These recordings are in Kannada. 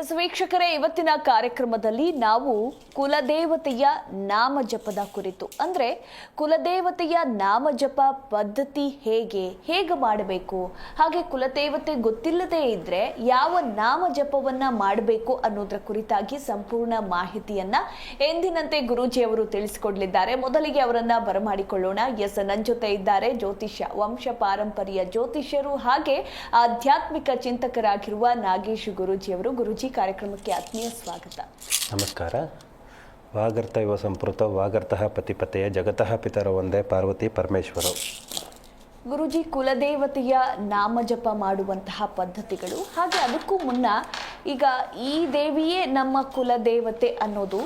ವೀಕ್ಷಕರೇ, ಇವತ್ತಿನ ಕಾರ್ಯಕ್ರಮದಲ್ಲಿ ನಾವು ಕುಲದೇವತೆಯ ನಾಮಜಪದ ಕುರಿತು. ಅಂದ್ರೆ, ಕುಲದೇವತೆಯ ನಾಮಜಪ ಪದ್ಧತಿ ಹೇಗೆ? ಹೇಗೆ ಮಾಡಬೇಕು? ಹಾಗೆ ಕುಲದೇವತೆ ಗೊತ್ತಿಲ್ಲದೆ ಇದ್ದರೆ ಯಾವ ನಾಮಜಪವನ್ನು ಮಾಡಬೇಕು ಅನ್ನೋದ್ರ ಕುರಿತಾಗಿ ಸಂಪೂರ್ಣ ಮಾಹಿತಿಯನ್ನ ಎಂದಿನಂತೆ ಗುರೂಜಿಯವರು ತಿಳಿಸಿಕೊಡ್ಲಿದ್ದಾರೆ. ಮೊದಲಿಗೆ ಅವರನ್ನು ಬರಮಾಡಿಕೊಳ್ಳೋಣ. ಎಸ್ ನನ್ನ ಜೊತೆ ಇದ್ದಾರೆ ಜ್ಯೋತಿಷ್ಯ, ವಂಶ ಪಾರಂಪರ್ಯ ಜ್ಯೋತಿಷ್ಯರು ಹಾಗೆ ಆಧ್ಯಾತ್ಮಿಕ ಚಿಂತಕರಾಗಿರುವ ನಾಗೇಶ್ ಗುರೂಜಿ ಗುರೂಜಿ ಕಾರ್ಯಕ್ರಮಕ್ಕೆ ಆತ್ಮೀಯ ಸ್ವಾಗತ. ನಮಸ್ಕಾರ. ವಾಗರ್ತ ಇವ ಸಂಪೃತ ವಾಗರ್ತಃ ಪತಿಪತೆಯ ಜಗತಃ ಪಿತರ ಒಂದೇ ಪಾರ್ವತಿ ಪರಮೇಶ್ವರ. ಗುರುಜಿ ಕುಲದೇವತೆಯ ನಾಮಜಪ ಮಾಡುವಂತಹ ಪದ್ಧತಿಗಳು ಹಾಗೆ ಅದಕ್ಕೂ ಮುನ್ನ ಈಗ ಈ ದೇವಿಯೇ ನಮ್ಮ ಕುಲದೇವತೆ ಅನ್ನೋದು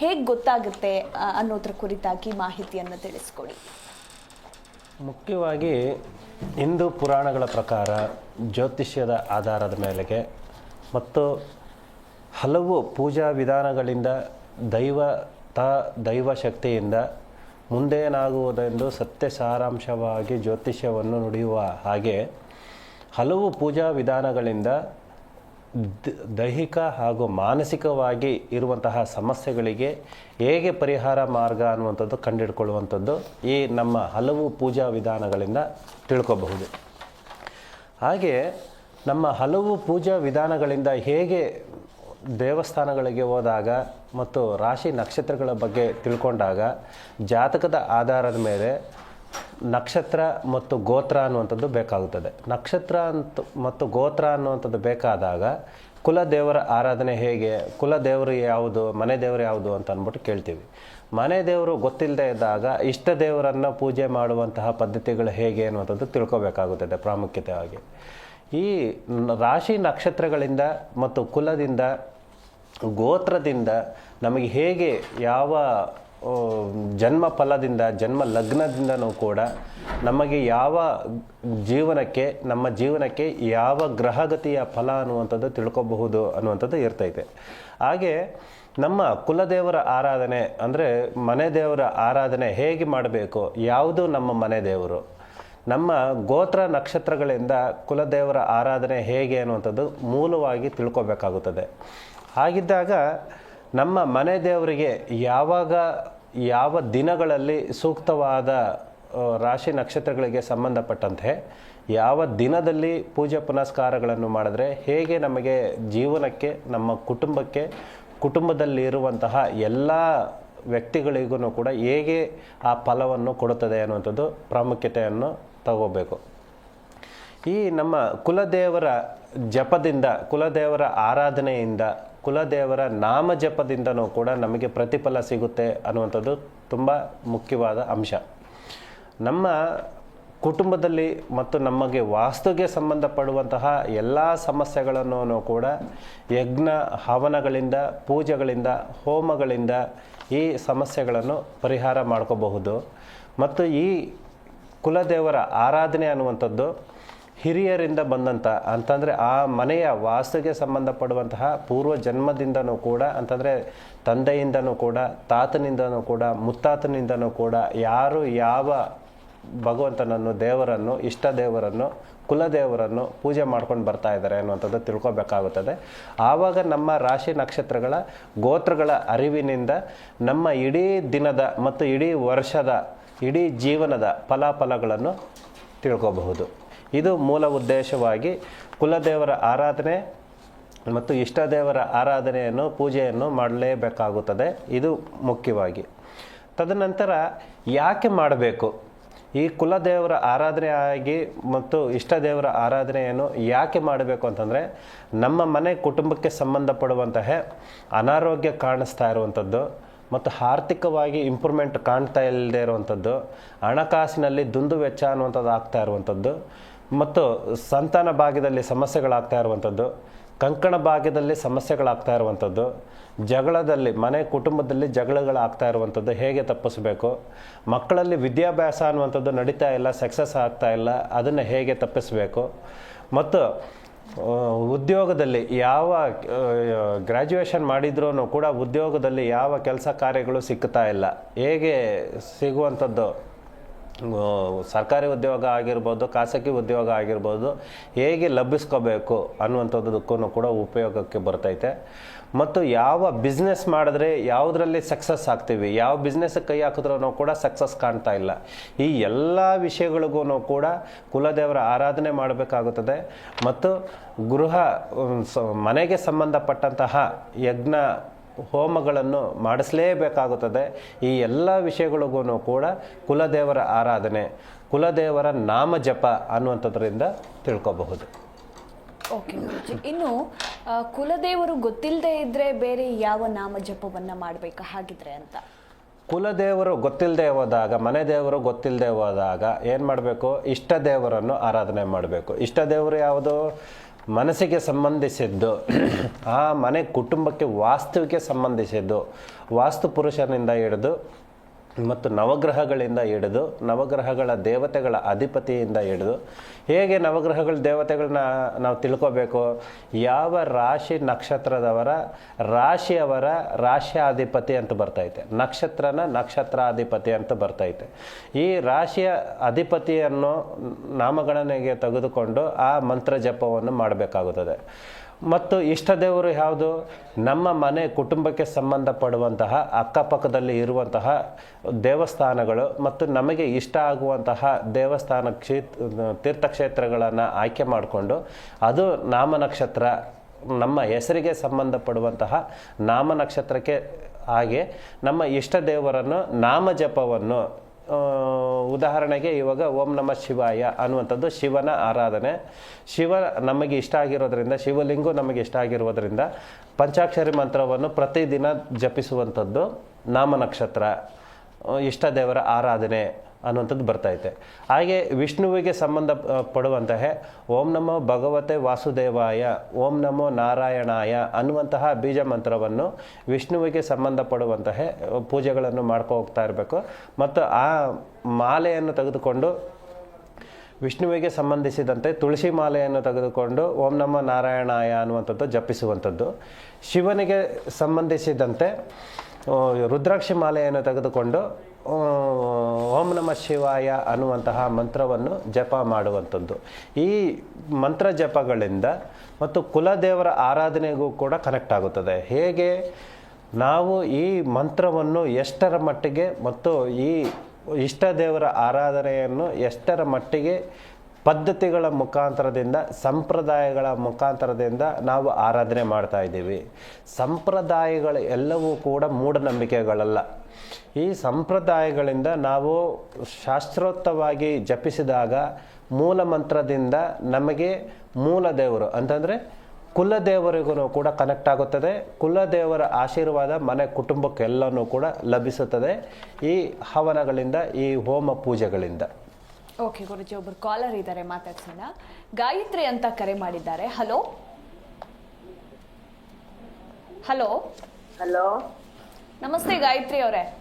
ಹೇಗೆ ಗೊತ್ತಾಗುತ್ತೆ ಅನ್ನೋದ್ರ ಕುರಿತಾಗಿ ಮಾಹಿತಿಯನ್ನು ತಿಳಿಸ್ಕೊಡಿ. ಮುಖ್ಯವಾಗಿ ಹಿಂದೂ ಪುರಾಣಗಳ ಪ್ರಕಾರ ಜ್ಯೋತಿಷ್ಯದ ಆಧಾರದ ಮೇಲೆಗೆ ಮತ್ತು ಹಲವು ಪೂಜಾ ವಿಧಾನಗಳಿಂದ ದೈವ, ತ ದೈವ ಶಕ್ತಿಯಿಂದ ಮುಂದೇನಾಗುವುದೆಂದು ಸತ್ಯ ಸಾರಾಂಶವಾಗಿ ಜ್ಯೋತಿಷ್ಯವನ್ನು ನುಡಿಯುವ ಹಾಗೆ ಹಲವು ಪೂಜಾ ವಿಧಾನಗಳಿಂದ ದೈಹಿಕ ಹಾಗೂ ಮಾನಸಿಕವಾಗಿ ಇರುವಂತಹ ಸಮಸ್ಯೆಗಳಿಗೆ ಹೇಗೆ ಪರಿಹಾರ ಮಾರ್ಗ ಅನ್ನುವಂಥದ್ದು ಕಂಡುಹಿಡ್ಕೊಳ್ಳುವಂಥದ್ದು ಈ ನಮ್ಮ ಹಲವು ಪೂಜಾ ವಿಧಾನಗಳಿಂದ ತಿಳ್ಕೋಬಹುದು. ಹಾಗೆ ನಮ್ಮ ಹಲವು ಪೂಜಾ ವಿಧಾನಗಳಿಂದ ಹೇಗೆ ದೇವಸ್ಥಾನಗಳಿಗೆ ಹೋದಾಗ ಮತ್ತು ರಾಶಿ ನಕ್ಷತ್ರಗಳ ಬಗ್ಗೆ ತಿಳ್ಕೊಂಡಾಗ ಜಾತಕದ ಆಧಾರದ ಮೇಲೆ ನಕ್ಷತ್ರ ಮತ್ತು ಗೋತ್ರ ಅನ್ನುವಂಥದ್ದು ಬೇಕಾಗುತ್ತದೆ. ನಕ್ಷತ್ರ ಅಂತ ಮತ್ತು ಗೋತ್ರ ಅನ್ನುವಂಥದ್ದು ಬೇಕಾದಾಗ ಕುಲ ದೇವರ ಆರಾಧನೆ ಹೇಗೆ ಕುಲ ದೇವರು ಯಾವುದು, ಮನೆ ದೇವರು ಯಾವುದು ಅಂತ ಅಂದ್ಬಿಟ್ಟು ಕೇಳ್ತೀವಿ. ಮನೆ ದೇವರು ಗೊತ್ತಿಲ್ಲದೆ ಇದ್ದಾಗ ಇಷ್ಟ ದೇವರನ್ನು ಪೂಜೆ ಮಾಡುವಂತಹ ಪದ್ಧತಿಗಳು ಹೇಗೆ ಅನ್ನುವಂಥದ್ದು ತಿಳ್ಕೊಬೇಕಾಗುತ್ತದೆ ಪ್ರಾಮುಖ್ಯತೆಯಾಗಿ ಈ ರಾಶಿ ನಕ್ಷತ್ರಗಳಿಂದ ಮತ್ತು ಕುಲದಿಂದ, ಗೋತ್ರದಿಂದ ನಮಗೆ ಹೇಗೆ ಯಾವ ಜನ್ಮ ಫಲದಿಂದ, ಜನ್ಮ ಲಗ್ನದಿಂದನೂ ಕೂಡ ನಮಗೆ ಯಾವ ಜೀವನಕ್ಕೆ, ನಮ್ಮ ಜೀವನಕ್ಕೆ ಯಾವ ಗ್ರಹಗತಿಯ ಫಲ ಅನ್ನುವಂಥದ್ದು ತಿಳ್ಕೊಬಹುದು ಅನ್ನುವಂಥದ್ದು ಇರ್ತೈತೆ. ಹಾಗೆ ನಮ್ಮ ಕುಲದೇವರ ಆರಾಧನೆ ಅಂದರೆ ಮನೆ ದೇವರ ಆರಾಧನೆ ಹೇಗೆ ಮಾಡಬೇಕು? ಯಾವುದು ನಮ್ಮ ಮನೆ ದೇವರು? ನಮ್ಮ ಗೋತ್ರ ನಕ್ಷತ್ರಗಳಿಂದ ಕುಲದೇವರ ಆರಾಧನೆ ಹೇಗೆ ಅನ್ನುವಂಥದ್ದು ಮೂಲವಾಗಿ ತಿಳ್ಕೊಬೇಕಾಗುತ್ತದೆ. ಹಾಗಿದ್ದಾಗ ನಮ್ಮ ಮನೆ ದೇವರಿಗೆ ಯಾವಾಗ, ಯಾವ ದಿನಗಳಲ್ಲಿ ಸೂಕ್ತವಾದ ರಾಶಿ ನಕ್ಷತ್ರಗಳಿಗೆ ಸಂಬಂಧಪಟ್ಟಂತೆ ಯಾವ ದಿನದಲ್ಲಿ ಪೂಜೆ ಪುನಸ್ಕಾರಗಳನ್ನು ಮಾಡಿದ್ರೆ ಹೇಗೆ ನಮಗೆ ಜೀವನಕ್ಕೆ, ನಮ್ಮ ಕುಟುಂಬಕ್ಕೆ, ಕುಟುಂಬದಲ್ಲಿ ಇರುವಂತಹ ಎಲ್ಲ ವ್ಯಕ್ತಿಗಳಿಗೂ ಕೂಡ ಹೇಗೆ ಆ ಫಲವನ್ನು ಕೊಡುತ್ತದೆ ಅನ್ನುವಂಥದ್ದು ಪ್ರಾಮುಖ್ಯತೆಯನ್ನು ತಗೋಬೇಕು. ಈ ನಮ್ಮ ಕುಲದೇವರ ಜಪದಿಂದ, ಕುಲದೇವರ ಆರಾಧನೆಯಿಂದ, ಕುಲದೇವರ ನಾಮ ಜಪದಿಂದನೂ ಕೂಡ ನಮಗೆ ಪ್ರತಿಫಲ ಸಿಗುತ್ತೆ ಅನ್ನುವಂಥದ್ದು ತುಂಬ ಮುಖ್ಯವಾದ ಅಂಶ. ನಮ್ಮ ಕುಟುಂಬದಲ್ಲಿ ಮತ್ತು ನಮಗೆ ವಾಸ್ತುಗೆ ಸಂಬಂಧಪಡುವಂತಹ ಎಲ್ಲ ಸಮಸ್ಯೆಗಳನ್ನು ಕೂಡ ಯಜ್ಞ, ಹವನಗಳಿಂದ, ಪೂಜೆಗಳಿಂದ, ಹೋಮಗಳಿಂದ ಈ ಸಮಸ್ಯೆಗಳನ್ನು ಪರಿಹಾರ ಮಾಡ್ಕೋಬಹುದು. ಮತ್ತು ಈ ಕುಲದೇವರ ಆರಾಧನೆ ಅನ್ನುವಂಥದ್ದು ಹಿರಿಯರಿಂದ ಬಂದಂಥ, ಅಂತಂದರೆ ಆ ಮನೆಯ ವಾಸ್ತುಗೆ ಸಂಬಂಧಪಡುವಂತಹ ಪೂರ್ವ ಜನ್ಮದಿಂದನೂ ಕೂಡ, ಅಂತಂದರೆ ತಂದೆಯಿಂದನೂ ಕೂಡ, ತಾತನಿಂದನೂ ಕೂಡ, ಮುತ್ತಾತನಿಂದನೂ ಕೂಡ, ಯಾರು ಯಾವ ಭಗವಂತನನ್ನು, ದೇವರನ್ನು, ಇಷ್ಟ ದೇವರನ್ನು, ಕುಲದೇವರನ್ನು ಪೂಜೆ ಮಾಡ್ಕೊಂಡು ಬರ್ತಾ ಇದ್ದಾರೆ ಅನ್ನುವಂಥದ್ದು ತಿಳ್ಕೊಬೇಕಾಗುತ್ತದೆ. ಆವಾಗ ನಮ್ಮ ರಾಶಿ ನಕ್ಷತ್ರಗಳ ಗೋತ್ರಗಳ ಅರಿವಿನಿಂದ ನಮ್ಮ ಇಡೀ ದಿನದ ಮತ್ತು ಇಡೀ ವರ್ಷದ ಇಡೀ ಜೀವನದ ಫಲಾಫಲಗಳನ್ನು ತಿಳ್ಕೋಬಹುದು. ಇದು ಮೂಲ ಉದ್ದೇಶವಾಗಿ ಕುಲದೇವರ ಆರಾಧನೆ ಮತ್ತು ಇಷ್ಟದೇವರ ಆರಾಧನೆಯನ್ನು, ಪೂಜೆಯನ್ನು ಮಾಡಲೇಬೇಕಾಗುತ್ತದೆ. ಇದು ಮುಖ್ಯವಾಗಿ. ತದನಂತರ ಯಾಕೆ ಮಾಡಬೇಕು? ಈ ಕುಲದೇವರ ಆರಾಧನೆ ಆಗಿ ಮತ್ತು ಇಷ್ಟದೇವರ ಆರಾಧನೆಯನ್ನು ಯಾಕೆ ಮಾಡಬೇಕು ಅಂತಂದರೆ, ನಮ್ಮ ಮನೆ ಕುಟುಂಬಕ್ಕೆ ಸಂಬಂಧಪಡುವಂತಹ ಅನಾರೋಗ್ಯ ಕಾಣಿಸ್ತಾ ಇರುವಂಥದ್ದು. ಮತ್ತು ಆರ್ಥಿಕವಾಗಿ ಇಂಪ್ರೂವ್ಮೆಂಟ್ ಕಾಣ್ತಾ ಇಲ್ಲದೆ ಇರುವಂಥದ್ದು, ಹಣಕಾಸಿನಲ್ಲಿ ದುಂದು ವೆಚ್ಚ ಅನ್ನುವಂಥದ್ದು ಆಗ್ತಾ ಇರುವಂಥದ್ದು, ಮತ್ತು ಸಂತಾನ ಭಾಗ್ಯದಲ್ಲಿ ಸಮಸ್ಯೆಗಳಾಗ್ತಾ ಇರುವಂಥದ್ದು, ಕಂಕಣ ಭಾಗ್ಯದಲ್ಲಿ ಸಮಸ್ಯೆಗಳಾಗ್ತಾ ಇರುವಂಥದ್ದು, ಜಗಳದಲ್ಲಿ, ಮನೆ ಕುಟುಂಬದಲ್ಲಿ ಜಗಳಗಳಾಗ್ತಾ ಇರುವಂಥದ್ದು ಹೇಗೆ ತಪ್ಪಿಸಬೇಕು, ಮಕ್ಕಳಲ್ಲಿ ವಿದ್ಯಾಭ್ಯಾಸ ಅನ್ನುವಂಥದ್ದು ನಡೀತಾ ಇಲ್ಲ ಸಕ್ಸಸ್ ಆಗ್ತಾ ಇಲ್ಲ, ಅದನ್ನು ಹೇಗೆ ತಪ್ಪಿಸಬೇಕು, ಮತ್ತು ಉದ್ಯೋಗದಲ್ಲಿ ಯಾವ ಗ್ರ್ಯಾಜುಯೇಷನ್ ಮಾಡಿದ್ರೂ ಕೂಡ ಉದ್ಯೋಗದಲ್ಲಿ ಯಾವ ಕೆಲಸ ಕಾರ್ಯಗಳು ಸಿಗ್ತಾ ಇಲ್ಲ. ಹೇಗೆ ಸಿಗುವಂಥದ್ದು? ಸರ್ಕಾರಿ ಉದ್ಯೋಗ ಆಗಿರ್ಬೋದು, ಖಾಸಗಿ ಉದ್ಯೋಗ ಆಗಿರ್ಬೋದು, ಹೇಗೆ ಲಭಿಸ್ಕೋಬೇಕು ಅನ್ನುವಂಥದ್ದಕ್ಕೂ ಕೂಡ ಉಪಯೋಗಕ್ಕೆ ಬರ್ತೈತೆ. ಮತ್ತು ಯಾವ ಬಿಸ್ನೆಸ್ ಮಾಡಿದ್ರೆ ಯಾವುದರಲ್ಲಿ ಸಕ್ಸಸ್ ಆಗ್ತೀವಿ? ಯಾವ ಬಿಸ್ನೆಸ್ ಕೈ ಹಾಕಿದ್ರೂ ಕೂಡ ಸಕ್ಸಸ್ ಕಾಣ್ತಾ ಇಲ್ಲ. ಈ ಎಲ್ಲ ವಿಷಯಗಳಿಗೂ ಕೂಡ ಕುಲದೇವರ ಆರಾಧನೆ ಮಾಡಬೇಕಾಗುತ್ತದೆ. ಮತ್ತು ಗೃಹ ಮನೆಗೆ ಸಂಬಂಧಪಟ್ಟಂತಹ ಯಜ್ಞ ಹೋಮಗಳನ್ನು ಮಾಡಿಸಲೇಬೇಕಾಗುತ್ತದೆ. ಈ ಎಲ್ಲ ವಿಷಯಗಳಿಗೂ ಕೂಡ ಕುಲದೇವರ ಆರಾಧನೆ, ಕುಲದೇವರ ನಾಮ ಜಪ ಅನ್ನುವಂಥದ್ರಿಂದ ತಿಳ್ಕೊಬಹುದು. ಓಕೆ, ಗುರುಜಿ. ಇನ್ನು ಕುಲದೇವರು ಗೊತ್ತಿಲ್ಲದೆ ಇದ್ದರೆ ಬೇರೆ ಯಾವ ನಾಮ ಜಪವನ್ನು ಮಾಡಬೇಕು? ಹಾಗಿದ್ರೆ ಅಂತ. ಕುಲದೇವರು ಗೊತ್ತಿಲ್ಲದೆ ಹೋದಾಗ, ಮನೆ ದೇವರು ಗೊತ್ತಿಲ್ಲದೆ ಹೋದಾಗ ಏನು ಮಾಡಬೇಕು? ಇಷ್ಟ ದೇವರನ್ನು ಆರಾಧನೆ ಮಾಡಬೇಕು. ಇಷ್ಟ ದೇವರು ಯಾವುದು? ಮನಸ್ಸಿಗೆ ಸಂಬಂಧಿಸಿದ್ದು. ಆ ಮನೆ ಕುಟುಂಬಕ್ಕೆ ವಾಸ್ತುವಿಗೆ ಸಂಬಂಧಿಸಿದ್ದು. ವಾಸ್ತು ಪುರುಷನಿಂದ ಹಿಡಿದು ಮತ್ತು ನವಗ್ರಹಗಳಿಂದ ಹಿಡಿದು ನವಗ್ರಹಗಳ ದೇವತೆಗಳ ಅಧಿಪತಿಯಿಂದ ಹಿಡಿದು ಹೇಗೆ ನವಗ್ರಹಗಳ ದೇವತೆಗಳನ್ನ ನಾವು ತಿಳ್ಕೋಬೇಕು? ಯಾವ ರಾಶಿ ನಕ್ಷತ್ರದವರ ರಾಶಿಯವರ ರಾಶ್ಯಾಧಿಪತಿ ಅಂತ ಬರ್ತೈತೆ. ನಕ್ಷತ್ರನ ನಕ್ಷತ್ರಾಧಿಪತಿ ಅಂತ ಬರ್ತೈತೆ. ಈ ರಾಶಿಯ ಅಧಿಪತಿಯನ್ನು ನಾಮಗಣನೆಗೆ ತೆಗೆದುಕೊಂಡು ಆ ಮಂತ್ರ ಜಪವನ್ನು ಮಾಡಬೇಕಾಗುತ್ತದೆ. ಮತ್ತು ಇಷ್ಟ ದೇವರು ಯಾವುದು? ನಮ್ಮ ಮನೆ ಕುಟುಂಬಕ್ಕೆ ಸಂಬಂಧಪಡುವಂತಹ ಅಕ್ಕಪಕ್ಕದಲ್ಲಿ ಇರುವಂತಹ ದೇವಸ್ಥಾನಗಳು ಮತ್ತು ನಮಗೆ ಇಷ್ಟ ಆಗುವಂತಹ ದೇವಸ್ಥಾನ ಕ್ಷೇತ್ ತೀರ್ಥಕ್ಷೇತ್ರಗಳನ್ನು ಆಯ್ಕೆ ಮಾಡಿಕೊಂಡು ಅದು ನಾಮನಕ್ಷತ್ರ ನಮ್ಮ ಹೆಸರಿಗೆ ಸಂಬಂಧಪಡುವಂತಹ ನಾಮನಕ್ಷತ್ರಕ್ಕೆ ಹಾಗೆ ನಮ್ಮ ಇಷ್ಟ ದೇವರನ್ನು ನಾಮ ಜಪವನ್ನು ಆ, ಉದಾಹರಣೆಗೆ ಇವಾಗ ಓಂ ನಮ ಶಿವಾಯ ಅನ್ನುವಂಥದ್ದು ಶಿವನ ಆರಾಧನೆ. ಶಿವ ನಮಗೆ ಇಷ್ಟ ಆಗಿರೋದ್ರಿಂದ, ಶಿವಲಿಂಗು ನಮಗೆ ಇಷ್ಟ ಆಗಿರೋದ್ರಿಂದ ಪಂಚಾಕ್ಷರಿ ಮಂತ್ರವನ್ನು ಪ್ರತಿದಿನ ಜಪಿಸುವಂಥದ್ದು ನಾಮನಕ್ಷತ್ರ ಇಷ್ಟ ದೇವರ ಆರಾಧನೆ. ಅನ್ನುವಂಥದ್ದು ಬರ್ತೈತೆ ಹಾಗೆ ವಿಷ್ಣುವಿಗೆ ಸಂಬಂಧ ಪಡುವಂತಹ ಓಂ ನಮೋ ಭಗವತೆ ವಾಸುದೇವಾಯ, ಓಂ ನಮೋ ನಾರಾಯಣಾಯ ಅನ್ನುವಂತಹ ಬೀಜ ಮಂತ್ರವನ್ನು ವಿಷ್ಣುವಿಗೆ ಸಂಬಂಧಪಡುವಂತಹ ಪೂಜೆಗಳನ್ನು ಮಾಡ್ಕೊ ಹೋಗ್ತಾ ಇರಬೇಕು. ಮತ್ತು ಆ ಮಾಲೆಯನ್ನು ತೆಗೆದುಕೊಂಡು ವಿಷ್ಣುವಿಗೆ ಸಂಬಂಧಿಸಿದಂತೆ ತುಳಸಿ ಮಾಲೆಯನ್ನು ತೆಗೆದುಕೊಂಡು ಓಂ ನಮ ನಾರಾಯಣಾಯ ಅನ್ನುವಂಥದ್ದು ಜಪಿಸುವಂಥದ್ದು. ಶಿವನಿಗೆ ಸಂಬಂಧಿಸಿದಂತೆ ರುದ್ರಾಕ್ಷಿ ಮಾಲೆಯನ್ನು ತೆಗೆದುಕೊಂಡು ಓಂ ನಮ ಶಿವಾಯ ಅನ್ನುವಂತಹ ಮಂತ್ರವನ್ನು ಜಪ ಮಾಡುವಂಥದ್ದು. ಈ ಮಂತ್ರ ಜಪಗಳಿಂದ ಮತ್ತು ಕುಲದೇವರ ಆರಾಧನೆಗೂ ಕೂಡ ಕನೆಕ್ಟ್ ಆಗುತ್ತದೆ. ಹೇಗೆ? ನಾವು ಈ ಮಂತ್ರವನ್ನು ಎಷ್ಟರ ಮಟ್ಟಿಗೆ ಮತ್ತು ಈ ಇಷ್ಟ ದೇವರ ಆರಾಧನೆಯನ್ನು ಎಷ್ಟರ ಮಟ್ಟಿಗೆ ಪದ್ಧತಿಗಳ ಮುಖಾಂತರದಿಂದ, ಸಂಪ್ರದಾಯಗಳ ಮುಖಾಂತರದಿಂದ ನಾವು ಆರಾಧನೆ ಮಾಡ್ತಾ ಇದ್ದೀವಿ. ಸಂಪ್ರದಾಯಗಳು ಎಲ್ಲವೂ ಕೂಡ ಮೂಢನಂಬಿಕೆಗಳಲ್ಲ. ಈ ಸಂಪ್ರದಾಯಗಳಿಂದ ನಾವು ಶಾಸ್ತ್ರೋತ್ತವಾಗಿ ಜಪಿಸಿದಾಗ ಮೂಲ ಮಂತ್ರದಿಂದ ನಮಗೆ ಮೂಲ ದೇವರು ಅಂತಂದರೆ ಕುಲದೇವರಿಗೂ ಕೂಡ ಕನೆಕ್ಟ್ ಆಗುತ್ತದೆ. ಕುಲದೇವರ ಆಶೀರ್ವಾದ ಮನೆ, ಕುಟುಂಬಕ್ಕೆಲ್ಲನೂ ಕೂಡ ಲಭಿಸುತ್ತದೆ ಈ ಹವನಗಳಿಂದ, ಈ ಹೋಮ ಪೂಜೆಗಳಿಂದ. ಓಕೆ ಗುರುಜಿ ಒಬ್ಬರು ಕಾಲರ್ ಇದ್ದಾರೆ ಮಾತಾಡ್ಸೋಣ. ಗಾಯತ್ರಿ ಅಂತ ಕರೆ ಮಾಡಿದ್ದಾರೆ. ಹಲೋ ಹಲೋ ಹಲೋ ನಮಸ್ತೆ ಗಾಯತ್ರಿ ಅವರೇ.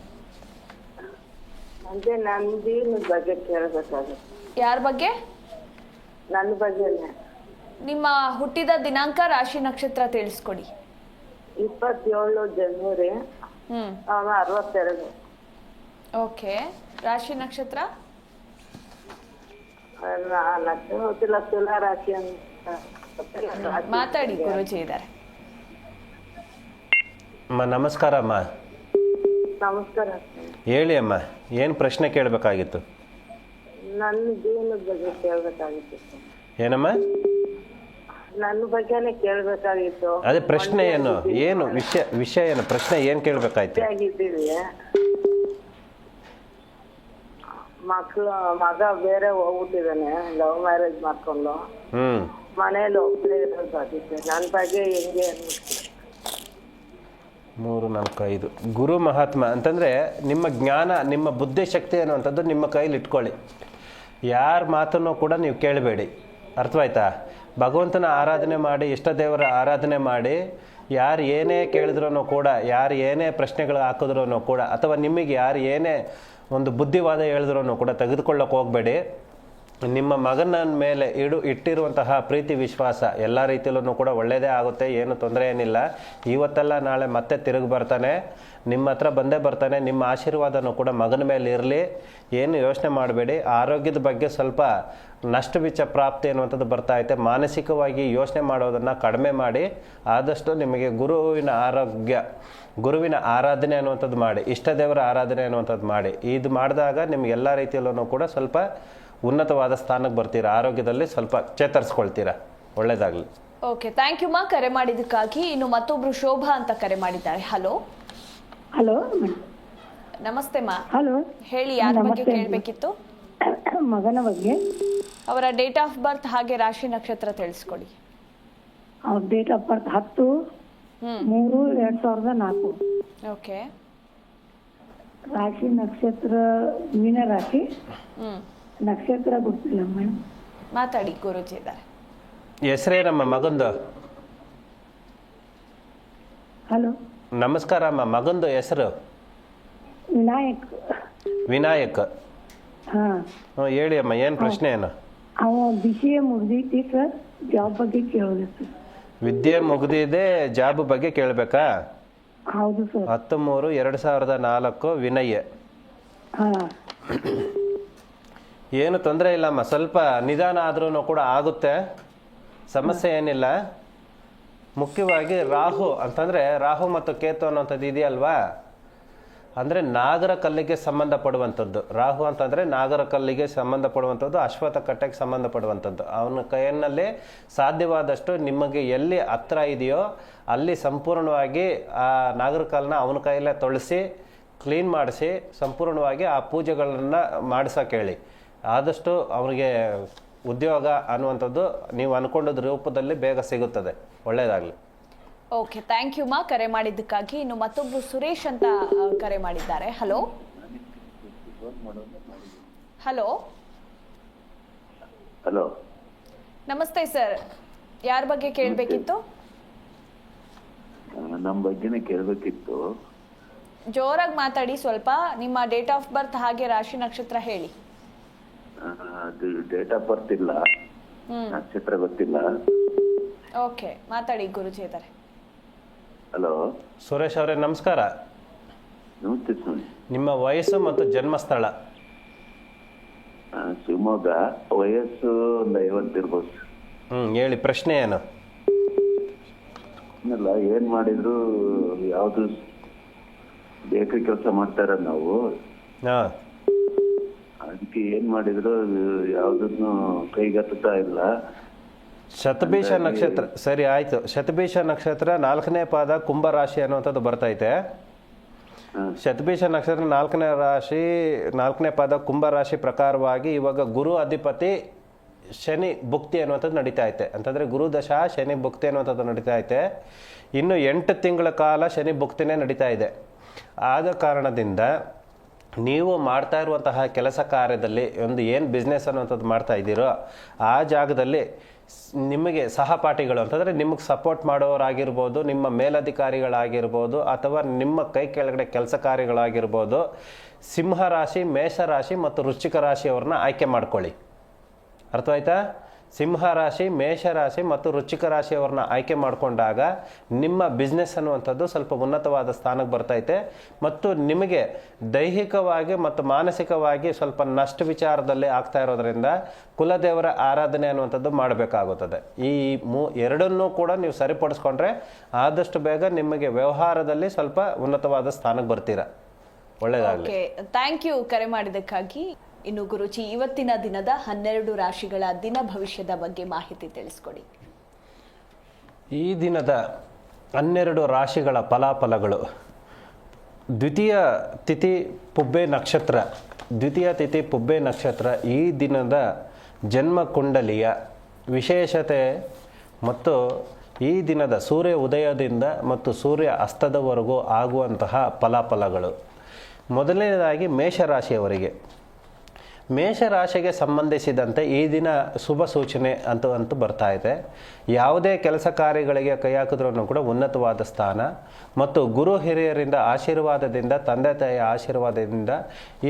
ಅದೇ ನಂದಿನ ಬಗ್ಗೆ ಕೇಳಬೇಕಾಗಿತ್ತು. ಯಾರ ಬಗ್ಗೆ? ನನ್ನ ಬಗ್ಗೆ ನಿಮ್ಮ ಹುಟ್ಟಿದ ದಿನಾಂಕ ರಾಶಿ ನಕ್ಷತ್ರ ತಿಳಿಸ್ಕೊಡಿ. ಇಪ್ಪತ್ತೇಳು ಜನವರಿ ಹ್ಮ್. ಅರವತ್ತೆರಡು. ಓಕೆ ರಾಶಿ ನಕ್ಷತ್ರ ನಾ- ನಕ್ಷತ್ರ ಗೊತ್ತಿಲ್ಲ ತುಲಾ ರಾಶಿ ಅಂತ ಗೊತ್ತಿಲ್ಲ ರಾಶಿ. ಮಾತಾಡಿ ಗುರುಜಿ ಇದ್ದಾರೆ. ಅಮ್ಮ ನಮಸ್ಕಾರ ಅಮ್ಮ. ನಮಸ್ಕಾರ. ಹೇಳಿ ಅಮ್ಮ ಏನು ಪ್ರಶ್ನೆ ಕೇಳಬೇಕಾಗಿತ್ತು? ನನ್ನ ಜೀವನದ ಬಗ್ಗೆ ಕೇಳಬೇಕಾಗಿತ್ತು. ಏನಮ್ಮ? ನನ್ನ ಬಗ್ಗೆನೇ ಕೇಳಬೇಕಾಗಿತ್ತು. ಅದೇ ಪ್ರಶ್ನೆ ಏನು ಏನು ವಿಷಯ ವಿಷಯ ಏನು ಪ್ರಶ್ನೆ ಏನು ಕೇಳಬೇಕಾಯ್ತು? ಮಕ್ಳು ಮಗ ಬೇರೆ ಹೋಗ್ಬಿಟ್ಟಿದ್ದಾನೆ ಲವ್ ಮ್ಯಾರೇಜ್ ಮಾಡ್ಕೊಂಡು. ಹ್ಞೂ ಮನೇಲಿ ಒಬ್ಬರೇ ಇರೋದು ಅದಕ್ಕೆ ನನ್ನ ಬಗ್ಗೆ ಹೆಂಗೆ ಮೂರು ನಾಲ್ಕು ಐದು. ಗುರು ಮಹಾತ್ಮ ಅಂತಂದರೆ ನಿಮ್ಮ ಜ್ಞಾನ ನಿಮ್ಮ ಬುದ್ಧಿ ಶಕ್ತಿ ಅನ್ನುವಂಥದ್ದು ನಿಮ್ಮ ಕೈಲಿ ಇಟ್ಕೊಳ್ಳಿ. ಯಾರ ಮಾತನ್ನು ಕೂಡ ನೀವು ಕೇಳಬೇಡಿ. ಅರ್ಥವಾಯ್ತಾ? ಭಗವಂತನ ಆರಾಧನೆ ಮಾಡಿ ಇಷ್ಟ ದೇವರ ಆರಾಧನೆ ಮಾಡಿ ಯಾರು ಏನೇ ಕೇಳಿದ್ರೂ ಕೂಡ ಯಾರು ಏನೇ ಪ್ರಶ್ನೆಗಳು ಹಾಕಿದ್ರೂ ಕೂಡ ಅಥವಾ ನಿಮಗೆ ಯಾರು ಏನೇ ಒಂದು ಬುದ್ಧಿವಾದ ಹೇಳಿದ್ರು ಕೂಡ ತೆಗೆದುಕೊಳ್ಳೋಕೆ ಹೋಗಬೇಡಿ. ನಿಮ್ಮ ಮಗನ ಮೇಲೆ ಇಡು ಇಟ್ಟಿರುವಂತಹ ಪ್ರೀತಿ ವಿಶ್ವಾಸ ಎಲ್ಲ ರೀತಿಯಲ್ಲೂ ಕೂಡ ಒಳ್ಳೆಯದೇ ಆಗುತ್ತೆ, ಏನು ತೊಂದರೆ ಏನಿಲ್ಲ. ಇವತ್ತೆಲ್ಲ ನಾಳೆ ಮತ್ತೆ ತಿರುಗಿ ಬರ್ತಾನೆ, ನಿಮ್ಮ ಹತ್ರ ಬಂದೇ ಬರ್ತಾನೆ, ನಿಮ್ಮ ಆಶೀರ್ವಾದನೂ ಕೂಡ ಮಗನ ಮೇಲೆ ಇರಲಿ. ಏನು ಯೋಚನೆ ಮಾಡಬೇಡಿ, ಆರೋಗ್ಯದ ಬಗ್ಗೆ ಸ್ವಲ್ಪ ನಷ್ಟ ಬಿಚ್ಚ ಪ್ರಾಪ್ತಿ ಅನ್ನುವಂಥದ್ದು ಬರ್ತಾ ಐತೆ. ಮಾನಸಿಕವಾಗಿ ಯೋಚನೆ ಮಾಡೋದನ್ನು ಕಡಿಮೆ ಮಾಡಿ, ಆದಷ್ಟು ನಿಮಗೆ ಗುರುವಿನ ಆರೋಗ್ಯ, ಗುರುವಿನ ಆರಾಧನೆ ಅನ್ನುವಂಥದ್ದು ಮಾಡಿ, ಇಷ್ಟ ದೇವರ ಆರಾಧನೆ ಅನ್ನುವಂಥದ್ದು ಮಾಡಿ. ಇದು ಮಾಡಿದಾಗ ನಿಮ್ಗೆ ಎಲ್ಲ ರೀತಿಯಲ್ಲೂ ಕೂಡ ಸ್ವಲ್ಪ ಉನ್ನತವಾದ ಸ್ಥಾನಕ್ಕೆ ಬರ್ತೀರಾ? ಆರೋಗ್ಯದಲ್ಲಿ ಸ್ವಲ್ಪ ಚೇತರಿಸ್ಕೊಳ್ತೀರಾ? ಒಳ್ಳೇದಾಗಲಿ. ಓಕೆ ಥ್ಯಾಂಕ್ ಯು ಮಾ ಕರೆ ಮಾಡಿದ್ದಕ್ಕಾಗಿ ಇನ್ನು ಮತ್ತೊಬ್ರು ಶೋಭಾ ಅಂತ ಕರೆ ಮಾಡಿದ್ದಾರೆ. ಹಲೋ ಹಲೋ ನಮಸ್ತೆ ಮಾ ಹಲೋ ಹೇಳಿ ಯಾರ ಬಗ್ಗೆ ನಮಸ್ತೆ. ಕೇಳಬೇಕಿತ್ತು? ಮಗನ ಬಗ್ಗೆ? ಅವರ ಡೇಟ್ ಆಫ್ ಬರ್ತ್ ಹಾಗೆ ರಾಶಿ ನಕ್ಷತ್ರ ತಿಳಿಸ್ಕೊಡಿ. ಅವ್ರ ಡೇಟ್ ಆಫ್ ಬರ್ತ್ ಹತ್ತು ಹ್ಮ್. ಮೂರು ಎರಡ್ ಸಾವಿರದ ನಾಲ್ಕು. ಓಕೆ ರಾಶಿ ನಕ್ಷತ್ರ ಮೀನ ರಾಶಿ ಹ್ಮ್. ನಕ್ಷತ್ರ ಗೊತ್ತಿಲ್ಲ ಮೇಡಮ್ ಮಾತಾಡಿ ಗುರುಜಿ ಇದ್ದಾರೆ. ಹೆಸರೇನಮ್ಮ ಮಗಂದು? ಹಲೋ. ನಮಸ್ಕಾರ ಅಮ್ಮ ಮಗಂದು ಹೆಸರು? ವಿನಾಯಕ್. ವಿನಾಯಕ್. ಹಾ. ಹ್ಞೂ ಹೇಳಿ ಅಮ್ಮ ಏನು ಪ್ರಶ್ನೆ ಏನು? ಅವ ಬಿ ಸಿ ಎ ಮುಗ್ದೈತಿ ಸರ್ ಜಾಬ್ ಬಗ್ಗೆ ಕೇಳೋದಿತ್ತು ವಿದ್ಯೆ ಮುಗಿದಿದೆ ಜಾಬ್ ಬಗ್ಗೆ ಕೇಳಬೇಕಾ? ಹೌದು ಸರ್ ಹತ್ತು ಮೂರು ಎರಡು ಸಾವಿರದ ನಾಲ್ಕು ವಿನಯ್. ಹಾ. ಏನು ತೊಂದರೆ ಇಲ್ಲಮ್ಮ ಸ್ವಲ್ಪ ನಿಧಾನ ಆದ್ರೂ ಕೂಡ ಆಗುತ್ತೆ. ಸಮಸ್ಯೆ ಏನಿಲ್ಲ. ಮುಖ್ಯವಾಗಿ ರಾಹು, ಅಂತಂದರೆ ರಾಹು ಮತ್ತು ಕೇತು ಅನ್ನೋಂಥದ್ದು ಇದೆಯಲ್ವಾ? ಅಂದರೆ ನಾಗರ ಕಲ್ಲಿಗೆ ಸಂಬಂಧಪಡುವಂಥದ್ದು. ರಾಹು ಅಂತಂದರೆ ನಾಗರ ಕಲ್ಲಿಗೆ ಸಂಬಂಧಪಡುವಂಥದ್ದು ಅಶ್ವಥ ಕಟ್ಟೆಗೆ ಸಂಬಂಧಪಡುವಂಥದ್ದು. ಅವನ ಕೈಯಲ್ಲಿ ಸಾಧ್ಯವಾದಷ್ಟು ನಿಮಗೆ ಎಲ್ಲಿ ಹತ್ರ ಇದೆಯೋ ಅಲ್ಲಿ ಸಂಪೂರ್ಣವಾಗಿ ಆ ನಾಗರ ಕಲ್ಲನ್ನ ಅವನ ಕೈಯಲ್ಲೇ ತೊಳಸಿ, ಕ್ಲೀನ್ ಮಾಡಿಸಿ, ಸಂಪೂರ್ಣವಾಗಿ ಆ ಪೂಜೆಗಳನ್ನು ಮಾಡಿಸೋಕೆ ಹೇಳಿ ಆದಷ್ಟು ಅವರಿಗೆ ಉದ್ಯೋಗ ಅನ್ನುವಂಥದ್ದು ನೀವು ಅನ್ಕೊಂಡದ ರೂಪದಲ್ಲಿ ಬೇಗ ಸಿಗುತ್ತದೆ. ಒಳ್ಳೆಯದಾಗಲಿ ಓಕೆ ಥ್ಯಾಂಕ್ ಯು ಮಾ. ಕರೆ ಮಾಡಿದ್ದಕ್ಕಾಗಿ ಇನ್ನು ಮತ್ತೊಬ್ರು ಸುರೇಶ್ ಅಂತ ಕರೆ ಮಾಡಿದ್ದಾರೆ. ಹಲೋ ಹಲೋ ಹಲೋ ನಮಸ್ತೆ ಸರ್ ಯಾರ ಬಗ್ಗೆ ಕೇಳಬೇಕಿತ್ತು? ನಮ್ಮ ಬಗ್ಗೆನೇ ಕೇಳಬೇಕಿತ್ತು. ಜೋರಾಗಿ ಮಾತಾಡಿ ಸ್ವಲ್ಪ. ನಿಮ್ಮ ಡೇಟ್ ಆಫ್ ಬರ್ತ್ ಹಾಗೆ ರಾಶಿ ನಕ್ಷತ್ರ ಹೇಳಿ. ಅದು ಡೇಟ್ ಆಫ್ ಬರ್ತ್ ಇಲ್ಲ. ನಕ್ಷತ್ರ ಗೊತ್ತಿಲ್ಲ. ಓಕೆ ಮಾತಾಡಿ ಗುರುಜಿ ಇದ್ದಾರೆ ಹಲೋ ಸುರೇಶ್ ಅವರೇ ನಮಸ್ಕಾರ. ನಮಸ್ತೆ ಸ್ವಾಮಿ. ನಿಮ್ಮ ವಯಸ್ಸು ಮತ್ತು ಜನ್ಮಸ್ಥಳ. ಆ, ಶಿವಮೊಗ್ಗ ವಯಸ್ಸು ಒಂದು ಐವತ್ತಿರ್ಬೋದು ಹ್ಞೂ ಹೇಳಿ ಪ್ರಶ್ನೆ ಏನು? ಇಲ್ಲ ಏನ್ ಮಾಡಿದ್ರು ಯಾವ್ದು ಬೇಕರಿ ಕೆಲಸ ಮಾಡ್ತಾರ ನಾವು. ಹಾಂ. ಅದಕ್ಕೆ ಏನ್ ಮಾಡಿದ್ರು ಯಾವ್ದನ್ನು ಕೈಗತ್ತುತ್ತಾ ಇಲ್ಲ. ಶತಭೀಷ ನಕ್ಷತ್ರ ಸರಿ ಆಯ್ತು. ಶತಭೀಷ ನಕ್ಷತ್ರ ನಾಲ್ಕನೇ ಪಾದ ಕುಂಭ ರಾಶಿ ಅನ್ನುವಂಥದ್ದು ಬರ್ತೈತೆ. ಶತಭೀಷ ನಕ್ಷತ್ರ ನಾಲ್ಕನೇ ರಾಶಿ ನಾಲ್ಕನೇ ಪಾದ ಕುಂಭ ರಾಶಿ ಪ್ರಕಾರವಾಗಿ ಇವಾಗ ಗುರು ಅಧಿಪತಿ ಶನಿ ಭುಕ್ತಿ ಅನ್ನುವಂಥದ್ದು ನಡೀತಾ ಐತೆ. ಅಂತಂದರೆ ಗುರು ದಶ ಶನಿ ಭುಕ್ತಿ ಅನ್ನುವಂಥದ್ದು ನಡೀತಾ ಐತೆ. ಇನ್ನು ಎಂಟು ತಿಂಗಳ ಕಾಲ ಶನಿ ಭುಕ್ತಿನೇ ನಡೀತಾ ಇದೆ. ಆದ ಕಾರಣದಿಂದ ನೀವು ಮಾಡ್ತಾ ಇರುವಂತಹ ಕೆಲಸ ಕಾರ್ಯದಲ್ಲಿ ಒಂದು ಏನು ಬಿಸ್ನೆಸ್ ಅನ್ನುವಂಥದ್ದು ಮಾಡ್ತಾ ಇದ್ದೀರೋ ಆ ಜಾಗದಲ್ಲಿ ನಿಮಗೆ ಸಹಪಾಠಿಗಳು ಅಂತಂದರೆ ನಿಮಗೆ ಸಪೋರ್ಟ್ ಮಾಡೋರಾಗಿರ್ಬೋದು, ನಿಮ್ಮ ಮೇಲಧಿಕಾರಿಗಳಾಗಿರ್ಬೋದು, ಅಥವಾ ನಿಮ್ಮ ಕೈ ಕೆಳಗಡೆ ಕೆಲಸ ಕಾರ್ಯಗಳಾಗಿರ್ಬೋದು ಮೇಷ ರಾಶಿ ಮತ್ತು ವೃಶ್ಚಿಕ ರಾಶಿಯವ್ರನ್ನ ಆಯ್ಕೆ ಮಾಡ್ಕೊಳ್ಳಿ. ಅರ್ಥವಾಯ್ತಾ? ರಾಶಿ ಮೇಷ ರಾಶಿ ಮತ್ತು ರುಚಿಕ ರಾಶಿಯವ್ರನ್ನ ಆಯ್ಕೆ ಮಾಡಿಕೊಂಡಾಗ ನಿಮ್ಮ ಬಿಸ್ನೆಸ್ ಅನ್ನುವಂಥದ್ದು ಸ್ವಲ್ಪ ಉನ್ನತವಾದ ಸ್ಥಾನಕ್ಕೆ ಬರ್ತೈತೆ. ಮತ್ತು ನಿಮಗೆ ದೈಹಿಕವಾಗಿ ಮತ್ತು ಮಾನಸಿಕವಾಗಿ ಸ್ವಲ್ಪ ನಷ್ಟ ವಿಚಾರದಲ್ಲಿ ಆಗ್ತಾ ಇರೋದ್ರಿಂದ ಕುಲದೇವರ ಆರಾಧನೆ ಅನ್ನುವಂಥದ್ದು ಮಾಡಬೇಕಾಗುತ್ತದೆ. ಈ ಮೂ ಎರಡನ್ನೂ ಕೂಡ ನೀವು ಸರಿಪಡಿಸ್ಕೊಂಡ್ರೆ ಆದಷ್ಟು ಬೇಗ ನಿಮಗೆ ವ್ಯವಹಾರದಲ್ಲಿ ಸ್ವಲ್ಪ ಉನ್ನತವಾದ ಸ್ಥಾನಕ್ಕೆ ಬರ್ತೀರಾ. ಒಳ್ಳೆಯದಾಗಲಿ. ಥ್ಯಾಂಕ್ ಯು ಕರೆ ಮಾಡಿದ್ದಕ್ಕಾಗಿ. ಇನ್ನು ಗುರುಜಿ, ಇವತ್ತಿನ ದಿನದ ಹನ್ನೆರಡು ರಾಶಿಗಳ ದಿನ ಭವಿಷ್ಯದ ಬಗ್ಗೆ ಮಾಹಿತಿ ತಿಳಿಸ್ಕೊಡಿ. ಈ ದಿನದ ಹನ್ನೆರಡು ರಾಶಿಗಳ ಫಲಾಫಲಗಳು. ದ್ವಿತೀಯ ತಿಥಿ ಪುಬ್ಬೆ ನಕ್ಷತ್ರ. ದ್ವಿತೀಯ ತಿಥಿ ಪುಬ್ಬೆ ನಕ್ಷತ್ರ ಈ ದಿನದ ಜನ್ಮ ಕುಂಡಲಿಯ ವಿಶೇಷತೆ ಮತ್ತು ಈ ದಿನದ ಸೂರ್ಯ ಉದಯದಿಂದ ಮತ್ತು ಸೂರ್ಯ ಅಸ್ತದವರೆಗೂ ಆಗುವಂತಹ ಫಲಾಫಲಗಳು. ಮೊದಲನೇದಾಗಿ ಮೇಷರಾಶಿಯವರಿಗೆ. ಮೇಷರಾಶಿಗೆ ಸಂಬಂಧಿಸಿದಂತೆ ಈ ದಿನ ಶುಭ ಸೂಚನೆ ಅಂತ ಅಂತೂ ಬರ್ತಾ ಇದೆ. ಯಾವುದೇ ಕೆಲಸ ಕಾರ್ಯಗಳಿಗೆ ಕೈ ಹಾಕಿದ್ರೂ ಕೂಡ ಉನ್ನತವಾದ ಸ್ಥಾನ. ಮತ್ತು ಗುರು ಹಿರಿಯರಿಂದ ಆಶೀರ್ವಾದದಿಂದ, ತಂದೆ ತಾಯಿಯ ಆಶೀರ್ವಾದದಿಂದ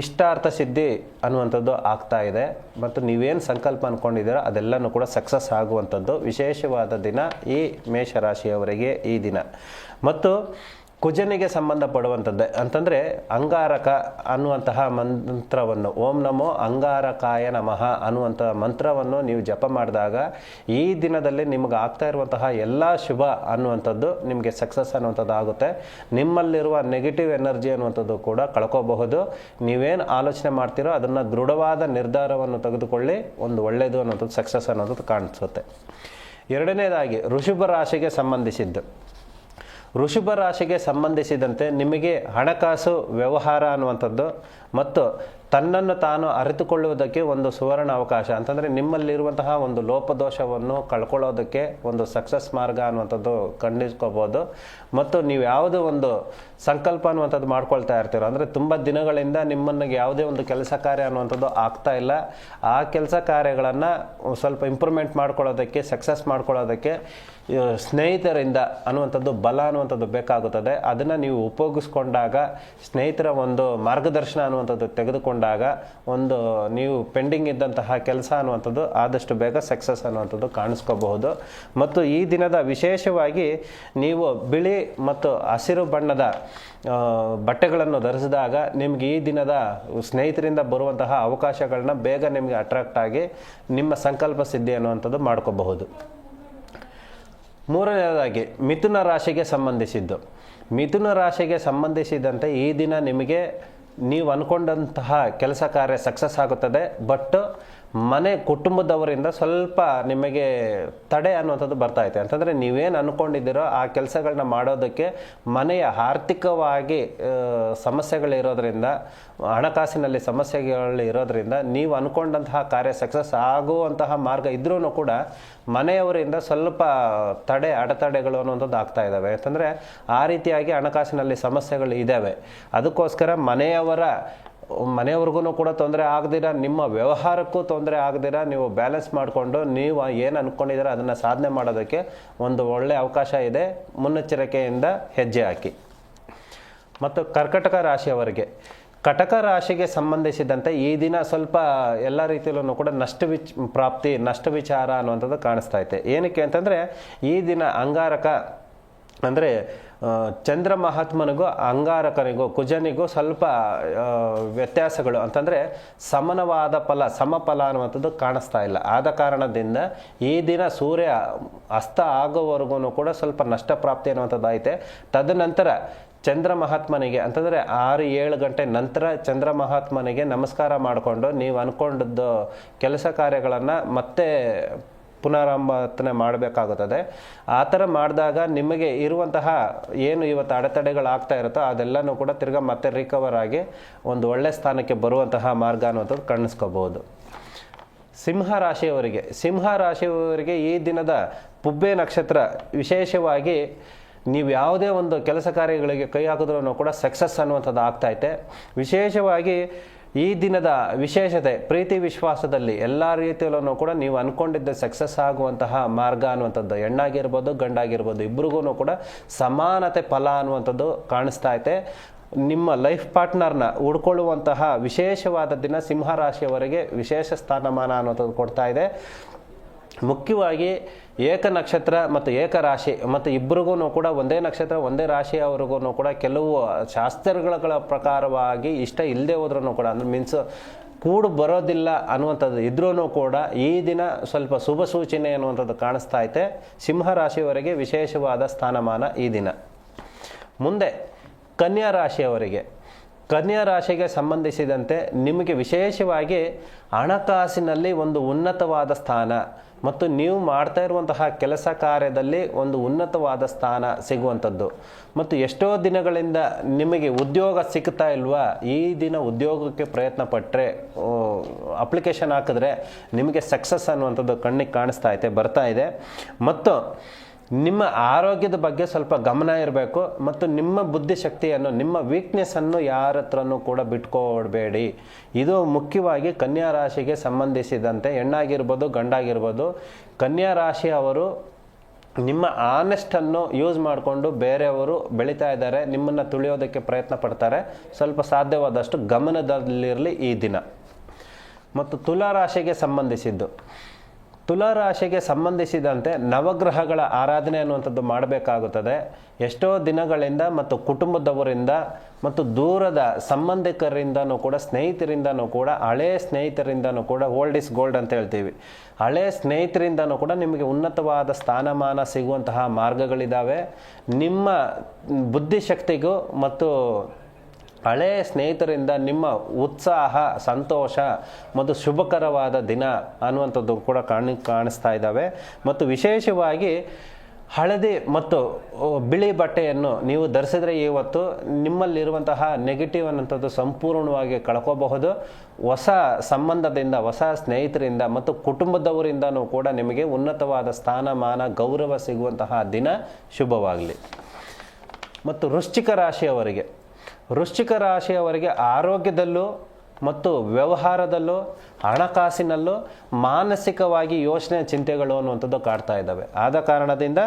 ಇಷ್ಟಾರ್ಥ ಸಿದ್ಧಿ ಅನ್ನುವಂಥದ್ದು ಆಗ್ತಾ ಇದೆ. ಮತ್ತು ನೀವೇನು ಸಂಕಲ್ಪ ಅಂದ್ಕೊಂಡಿದ್ದೀರೋ ಅದೆಲ್ಲನೂ ಕೂಡ ಸಕ್ಸಸ್ ಆಗುವಂಥದ್ದು ವಿಶೇಷವಾದ ದಿನ ಈ ಮೇಷರಾಶಿಯವರಿಗೆ ಈ ದಿನ. ಮತ್ತು ಕುಜನಿಗೆ ಸಂಬಂಧಪಡುವಂಥದ್ದೇ. ಅಂತಂದರೆ ಅಂಗಾರಕ ಅನ್ನುವಂತಹ ಮಂತ್ರವನ್ನು, ಓಂ ನಮೋ ಅಂಗಾರಕಾಯ ನಮಃ ಅನ್ನುವಂಥ ಮಂತ್ರವನ್ನು ನೀವು ಜಪ ಮಾಡಿದಾಗ ಈ ದಿನದಲ್ಲಿ ನಿಮಗೆ ಆಗ್ತಾ ಇರುವಂತಹ ಎಲ್ಲ ಶುಭ ಅನ್ನುವಂಥದ್ದು ನಿಮಗೆ ಸಕ್ಸಸ್ ಅನ್ನುವಂಥದ್ದು ಆಗುತ್ತೆ. ನಿಮ್ಮಲ್ಲಿರುವ ನೆಗೆಟಿವ್ ಎನರ್ಜಿ ಅನ್ನುವಂಥದ್ದು ಕೂಡ ಕಳ್ಕೋಬಹುದು. ನೀವೇನು ಆಲೋಚನೆ ಮಾಡ್ತೀರೋ ಅದನ್ನು ದೃಢವಾದ ನಿರ್ಧಾರವನ್ನು ತೆಗೆದುಕೊಳ್ಳಿ, ಒಂದು ಒಳ್ಳೆಯದು ಅನ್ನೋಂಥದ್ದು ಸಕ್ಸಸ್ ಅನ್ನೋದು ಕಾಣಿಸುತ್ತೆ. ಎರಡನೇದಾಗಿ, ಋಷಭ ರಾಶಿಗೆ ಸಂಬಂಧಿಸಿದ್ದು. ವೃಷಭ ರಾಶಿಗೆ ಸಂಬಂಧಿಸಿದಂತೆ ನಿಮಗೆ ಹಣಕಾಸು ವ್ಯವಹಾರ ಅನ್ನುವಂಥದ್ದು ಮತ್ತು ತನ್ನನ್ನು ತಾನು ಅರಿತುಕೊಳ್ಳುವುದಕ್ಕೆ ಒಂದು ಸುವರ್ಣ ಅವಕಾಶ. ಅಂತಂದರೆ ನಿಮ್ಮಲ್ಲಿರುವಂತಹ ಒಂದು ಲೋಪದೋಷವನ್ನು ಕಳ್ಕೊಳ್ಳೋದಕ್ಕೆ ಒಂದು ಸಕ್ಸಸ್ ಮಾರ್ಗ ಅನ್ನುವಂಥದ್ದು ಕಂಡಿಸ್ಕೋಬೋದು. ಮತ್ತು ನೀವು ಯಾವುದೇ ಒಂದು ಸಂಕಲ್ಪ ಅನ್ನುವಂಥದ್ದು ಮಾಡ್ಕೊಳ್ತಾ ಇರ್ತೀರೋ, ಅಂದರೆ ತುಂಬ ದಿನಗಳಿಂದ ನಿಮ್ಮನ್ನು ಯಾವುದೇ ಒಂದು ಕೆಲಸ ಕಾರ್ಯ ಅನ್ನುವಂಥದ್ದು ಆಗ್ತಾ ಇಲ್ಲ. ಆ ಕೆಲಸ ಕಾರ್ಯಗಳನ್ನು ಸ್ವಲ್ಪ ಇಂಪ್ರೂವ್ಮೆಂಟ್ ಮಾಡ್ಕೊಳ್ಳೋದಕ್ಕೆ ಸಕ್ಸಸ್ ಮಾಡ್ಕೊಳ್ಳೋದಕ್ಕೆ ಸ್ನೇಹಿತರಿಂದ ಅನ್ನುವಂಥದ್ದು ಬಲ ಅನ್ನುವಂಥದ್ದು ಬೇಕಾಗುತ್ತದೆ. ಅದನ್ನು ನೀವು ಉಪಯೋಗಿಸ್ಕೊಂಡಾಗ ಸ್ನೇಹಿತರ ಒಂದು ಮಾರ್ಗದರ್ಶನ ಅನ್ನುವಂಥದ್ದು ತೆಗೆದುಕೊಂಡಾಗ ಒಂದು ನೀವು ಪೆಂಡಿಂಗ್ ಇದ್ದಂತಹ ಕೆಲಸ ಅನ್ನುವಂಥದ್ದು ಆದಷ್ಟು ಬೇಗ ಸಕ್ಸಸ್ ಅನ್ನುವಂಥದ್ದು ಕಾಣಿಸ್ಕೋಬಹುದು. ಮತ್ತು ಈ ದಿನದ ವಿಶೇಷವಾಗಿ ನೀವು ಬಿಳಿ ಮತ್ತು ಹಸಿರು ಬಣ್ಣದ ಬಟ್ಟೆಗಳನ್ನು ಧರಿಸಿದಾಗ ನಿಮಗೆ ಈ ದಿನದ ಸ್ನೇಹಿತರಿಂದ ಬರುವಂತಹ ಅವಕಾಶಗಳನ್ನ ಬೇಗ ನಿಮಗೆ ಅಟ್ರಾಕ್ಟ್ ಆಗಿ ನಿಮ್ಮ ಸಂಕಲ್ಪ ಸಿದ್ಧಿ ಅನ್ನುವಂಥದ್ದು ಮಾಡ್ಕೋಬಹುದು. ಮೂರನೆಯದಾಗಿ ಮಿಥುನ ರಾಶಿಗೆ ಸಂಬಂಧಿಸಿದ್ದು. ಮಿಥುನ ರಾಶಿಗೆ ಸಂಬಂಧಿಸಿದಂತೆ ಈ ದಿನ ನಿಮಗೆ ನೀವು ಅಂದ್ಕೊಂಡಂತಹ ಕೆಲಸ ಕಾರ್ಯ ಸಕ್ಸಸ್ ಆಗುತ್ತದೆ ಬಟ್ ಮನೆ ಕುಟುಂಬದವರಿಂದ ಸ್ವಲ್ಪ ನಿಮಗೆ ತಡೆ ಅನ್ನುವಂಥದ್ದು ಬರ್ತಾ ಐತೆ ಅಂತಂದರೆ ನೀವೇನು ಅಂದ್ಕೊಂಡಿದ್ದೀರೋ ಆ ಕೆಲಸಗಳನ್ನ ಮಾಡೋದಕ್ಕೆ ಮನೆಯ ಆರ್ಥಿಕವಾಗಿ ಸಮಸ್ಯೆಗಳಿರೋದ್ರಿಂದ, ಹಣಕಾಸಿನಲ್ಲಿ ಸಮಸ್ಯೆಗಳು ಇರೋದ್ರಿಂದ ನೀವು ಅಂದ್ಕೊಂಡಂತಹ ಕಾರ್ಯ ಸಕ್ಸಸ್ ಆಗುವಂತಹ ಮಾರ್ಗ ಇದ್ರೂ ಕೂಡ ಮನೆಯವರಿಂದ ಸ್ವಲ್ಪ ತಡೆ ಅಡೆತಡೆಗಳು ಅನ್ನುವಂಥದ್ದು ಆಗ್ತಾ ಇದ್ದಾವೆ ಯಾಕಂದರೆ ಆ ರೀತಿಯಾಗಿ ಹಣಕಾಸಿನಲ್ಲಿ ಸಮಸ್ಯೆಗಳು ಇದ್ದಾವೆ ಅದಕ್ಕೋಸ್ಕರ ಮನೆಯವರ ಮನೆಯವ್ರಿಗೂ ಕೂಡ ತೊಂದರೆ ಆಗದಿರ, ನಿಮ್ಮ ವ್ಯವಹಾರಕ್ಕೂ ತೊಂದರೆ ಆಗದಿರ, ನೀವು ಬ್ಯಾಲೆನ್ಸ್ ಮಾಡಿಕೊಂಡು ನೀವು ಏನು ಅಂದ್ಕೊಂಡಿದ್ದೀರ ಅದನ್ನು ಸಾಧನೆ ಮಾಡೋದಕ್ಕೆ ಒಂದು ಒಳ್ಳೆಯ ಅವಕಾಶ ಇದೆ. ಮುನ್ನೆಚ್ಚರಿಕೆಯಿಂದ ಹೆಜ್ಜೆ ಹಾಕಿ. ಮತ್ತು ಕರ್ಕಟಕ ರಾಶಿಯವರಿಗೆ, ಕಟಕ ರಾಶಿಗೆ ಸಂಬಂಧಿಸಿದಂತೆ ಈ ದಿನ ಸ್ವಲ್ಪ ಎಲ್ಲ ರೀತಿಯಲ್ಲೂ ಕೂಡ ನಷ್ಟ ವಿಚ್, ಪ್ರಾಪ್ತಿ, ನಷ್ಟ ವಿಚಾರ ಅನ್ನುವಂಥದ್ದು ಕಾಣಿಸ್ತಾ ಐತೆ. ಏನಕ್ಕೆ ಅಂತಂದರೆ ಈ ದಿನ ಅಂಗಾರಕ ಅಂದರೆ ಚಂದ್ರ ಮಹಾತ್ಮನಿಗೂ ಅಂಗಾರಕನಿಗೂ ಕುಜನಿಗೂ ಸ್ವಲ್ಪ ವ್ಯತ್ಯಾಸಗಳು. ಅಂತಂದರೆ ಸಮನವಾದ ಫಲ, ಸಮಫಲ ಅನ್ನುವಂಥದ್ದು ಕಾಣಿಸ್ತಾ ಇಲ್ಲ. ಆದ ಕಾರಣದಿಂದ ಈ ದಿನ ಸೂರ್ಯ ಅಸ್ತ ಆಗೋವರೆಗೂ ಕೂಡ ಸ್ವಲ್ಪ ನಷ್ಟ ಪ್ರಾಪ್ತಿ ಅನ್ನುವಂಥದ್ದು ಐತೆ ತದನಂತರ ಚಂದ್ರ ಮಹಾತ್ಮನಿಗೆ, ಅಂತಂದರೆ ಆರು ಏಳು ಗಂಟೆ ನಂತರ ಚಂದ್ರ ಮಹಾತ್ಮನಿಗೆ ನಮಸ್ಕಾರ ಮಾಡಿಕೊಂಡು ನೀವು ಅಂದ್ಕೊಂಡಿದ್ದು ಕೆಲಸ ಕಾರ್ಯಗಳನ್ನು ಮತ್ತೆ ಪುನರಾರಂಭನೆ ಮಾಡಬೇಕಾಗುತ್ತದೆ. ಆ ಥರ ಮಾಡಿದಾಗ ನಿಮಗೆ ಇರುವಂತಹ ಏನು ಇವತ್ತು ಅಡೆತಡೆಗಳು ಆಗ್ತಾ ಇರುತ್ತೋ ಅದೆಲ್ಲನೂ ಕೂಡ ತಿರ್ಗಾ ಮತ್ತೆ ರಿಕವರ್ ಆಗಿ ಒಂದು ಒಳ್ಳೆ ಸ್ಥಾನಕ್ಕೆ ಬರುವಂತಹ ಮಾರ್ಗ ಅನ್ನುವಂಥದ್ದು ಕಾಣಿಸ್ಕೋಬಹುದು ಸಿಂಹ ರಾಶಿಯವರಿಗೆ ಸಿಂಹ ರಾಶಿಯವರಿಗೆ ಈ ದಿನದ ಪುಬ್ಬೆ ನಕ್ಷತ್ರ ವಿಶೇಷವಾಗಿ ನೀವು ಯಾವುದೇ ಒಂದು ಕೆಲಸ ಕಾರ್ಯಗಳಿಗೆ ಕೈ ಹಾಕಿದ್ರೂ ಕೂಡ ಸಕ್ಸಸ್ ಅನ್ನುವಂಥದ್ದು ಆಗ್ತೈತೆ ವಿಶೇಷವಾಗಿ ಈ ದಿನದ ವಿಶೇಷತೆ, ಪ್ರೀತಿ ವಿಶ್ವಾಸದಲ್ಲಿ ಎಲ್ಲ ರೀತಿಯಲ್ಲೂ ಕೂಡ ನೀವು ಅಂದ್ಕೊಂಡಿದ್ದ ಸಕ್ಸಸ್ ಆಗುವಂತಹ ಮಾರ್ಗ ಅನ್ನುವಂಥದ್ದು, ಹೆಣ್ಣಾಗಿರ್ಬೋದು, ಗಂಡಾಗಿರ್ಬೋದು ಇಬ್ರಿಗೂ ಕೂಡ ಸಮಾನತೆ ಫಲ ಅನ್ನುವಂಥದ್ದು ಕಾಣಿಸ್ತಾ ಐತೆ ನಿಮ್ಮ ಲೈಫ್ ಪಾರ್ಟ್ನರ್ನ ಹುಡ್ಕೊಳ್ಳುವಂತಹ ವಿಶೇಷವಾದ ದಿನ ಸಿಂಹರಾಶಿಯವರೆಗೆ ವಿಶೇಷ ಸ್ಥಾನಮಾನ ಅನ್ನುವಂಥದ್ದು ಕೊಡ್ತಾ ಇದೆ. ಮುಖ್ಯವಾಗಿ ಏಕ ನಕ್ಷತ್ರ ಮತ್ತು ಏಕ ರಾಶಿ ಮತ್ತು ಇಬ್ಬರಿಗೂ ಕೂಡ ಒಂದೇ ನಕ್ಷತ್ರ, ಒಂದೇ ರಾಶಿಯವರೆಗೂ ಕೂಡ ಕೆಲವು ಶಾಸ್ತ್ರಗಳ ಪ್ರಕಾರವಾಗಿ ಇಷ್ಟ ಇಲ್ಲದೆ ಹೋದ್ರೂ ಕೂಡ, ಅಂದರೆ ಮೀನ್ಸ್ ಕೂಡು ಬರೋದಿಲ್ಲ ಅನ್ನುವಂಥದ್ದು ಇದ್ರೂ ಕೂಡ ಈ ದಿನ ಸ್ವಲ್ಪ ಶುಭ ಸೂಚನೆ ಅನ್ನುವಂಥದ್ದು ಕಾಣಿಸ್ತಾ ಐತೆ. ಸಿಂಹ ರಾಶಿಯವರಿಗೆ ವಿಶೇಷವಾದ ಸ್ಥಾನಮಾನ ಈ ದಿನ. ಮುಂದೆ ಕನ್ಯಾ ರಾಶಿಯವರಿಗೆ. ಕನ್ಯಾ ರಾಶಿಗೆ ಸಂಬಂಧಿಸಿದಂತೆ ನಿಮಗೆ ವಿಶೇಷವಾಗಿ ಹಣಕಾಸಿನಲ್ಲಿ ಒಂದು ಉನ್ನತವಾದ ಸ್ಥಾನ. ಮತ್ತು ನೀವು ಮಾಡ್ತಾ ಇರುವಂತಹ ಕೆಲಸ ಕಾರ್ಯದಲ್ಲಿ ಒಂದು ಉನ್ನತವಾದ ಸ್ಥಾನ ಸಿಗುವಂಥದ್ದು. ಮತ್ತು ಎಷ್ಟೋ ದಿನಗಳಿಂದ ನಿಮಗೆ ಉದ್ಯೋಗ ಸಿಗ್ತಾ ಇಲ್ವಾ? ಈ ದಿನ ಉದ್ಯೋಗಕ್ಕೆ ಪ್ರಯತ್ನ ಪಟ್ಟರೆ ಅಪ್ಲಿಕೇಶನ್ ಹಾಕಿದ್ರೆ ನಿಮಗೆ ಸಕ್ಸಸ್ ಅನ್ನುವಂಥದ್ದು ಕಣ್ಣಿಗೆ ಕಾಣಿಸ್ತಾ ಐತೆ ಬರ್ತಾ ಇದೆ. ಮತ್ತು ನಿಮ್ಮ ಆರೋಗ್ಯದ ಬಗ್ಗೆ ಸ್ವಲ್ಪ ಗಮನ ಇರಬೇಕು ಮತ್ತು ನಿಮ್ಮ ಬುದ್ಧಿಶಕ್ತಿಯನ್ನು, ನಿಮ್ಮ ವೀಕ್ನೆಸ್ಸನ್ನು ಯಾರ ಹತ್ರನೂ ಕೂಡ ಬಿಟ್ಕೊಡ್ಬೇಡಿ. ಇದು ಮುಖ್ಯವಾಗಿ ಕನ್ಯಾ ರಾಶಿಗೆ ಸಂಬಂಧಿಸಿದಂತೆ ಹೆಣ್ಣಾಗಿರ್ಬೋದು, ಗಂಡಾಗಿರ್ಬೋದು. ಕನ್ಯಾ ರಾಶಿಯವರು ನಿಮ್ಮ ಆನೆಸ್ಟನ್ನು ಯೂಸ್ ಮಾಡಿಕೊಂಡು ಬೇರೆಯವರು ಬೆಳೀತಾ ಇದ್ದಾರೆ, ನಿಮ್ಮನ್ನು ತುಳಿಯೋದಕ್ಕೆ ಪ್ರಯತ್ನ ಪಡ್ತಾರೆ. ಸ್ವಲ್ಪ ಸಾಧ್ಯವಾದಷ್ಟು ಗಮನದಲ್ಲಿರಲಿ ಈ ದಿನ. ಮತ್ತು ತುಲಾ ರಾಶಿಗೆ ಸಂಬಂಧಿಸಿದ್ದು. ತುಲಾ ರಾಶಿಗೆ ಸಂಬಂಧಿಸಿದಂತೆ ನವಗ್ರಹಗಳ ಆರಾಧನೆ ಅನ್ನುವಂಥದ್ದು ಮಾಡಬೇಕಾಗುತ್ತದೆ. ಎಷ್ಟೋ ದಿನಗಳಿಂದ ಮತ್ತು ಕುಟುಂಬದವರಿಂದ ಮತ್ತು ದೂರದ ಸಂಬಂಧಿಕರಿಂದನೂ ಕೂಡ, ಸ್ನೇಹಿತರಿಂದನೂ ಕೂಡ, ಹಳೆ ಸ್ನೇಹಿತರಿಂದನೂ ಕೂಡ ಓಲ್ಡ್ ಇಸ್ ಗೋಲ್ಡ್ ಅಂತ ಹೇಳ್ತೀವಿ. ಹಳೆ ಸ್ನೇಹಿತರಿಂದನೂ ಕೂಡ ನಿಮಗೆ ಉನ್ನತವಾದ ಸ್ಥಾನಮಾನ ಸಿಗುವಂತಹ ಮಾರ್ಗಗಳಿದ್ದಾವೆ ನಿಮ್ಮ ಬುದ್ಧಿಶಕ್ತಿಗೂ ಮತ್ತು ಹಳೇ ಸ್ನೇಹಿತರಿಂದ ನಿಮ್ಮ ಉತ್ಸಾಹ, ಸಂತೋಷ ಮತ್ತು ಶುಭಕರವಾದ ದಿನ ಅನ್ನುವಂಥದ್ದು ಕೂಡ ಕಾಣಿ, ಕಾಣಿಸ್ತಾ ಇದ್ದಾವೆ. ಮತ್ತು ವಿಶೇಷವಾಗಿ ಹಳದಿ ಮತ್ತು ಬಿಳಿ ಬಟ್ಟೆಯನ್ನು ನೀವು ಧರಿಸಿದರೆ ಇವತ್ತು ನಿಮ್ಮಲ್ಲಿರುವಂತಹ ನೆಗೆಟಿವ್ ಅನ್ನೋಂಥದ್ದು ಸಂಪೂರ್ಣವಾಗಿ ಕಳ್ಕೋಬಹುದು. ಹೊಸ ಸಂಬಂಧದಿಂದ, ಹೊಸ ಸ್ನೇಹಿತರಿಂದ ಮತ್ತು ಕುಟುಂಬದವರಿಂದನೂ ಕೂಡ ನಿಮಗೆ ಉನ್ನತವಾದ ಸ್ಥಾನಮಾನ, ಗೌರವ ಸಿಗುವಂತಹ ದಿನ ಶುಭವಾಗಲಿ. ಮತ್ತು ವೃಶ್ಚಿಕ ರಾಶಿಯವರಿಗೆ ವೃಶ್ಚಿಕ ರಾಶಿಯವರಿಗೆ ಆರೋಗ್ಯದಲ್ಲೂ ಮತ್ತು ವ್ಯವಹಾರದಲ್ಲೂ, ಹಣಕಾಸಿನಲ್ಲೂ ಮಾನಸಿಕವಾಗಿ ಯೋಚನೆ ಚಿಂತೆಗಳು ಅನ್ನುವಂಥದ್ದು ಕಾಡ್ತಾ ಇದ್ದಾವೆ. ಆದ ಕಾರಣದಿಂದ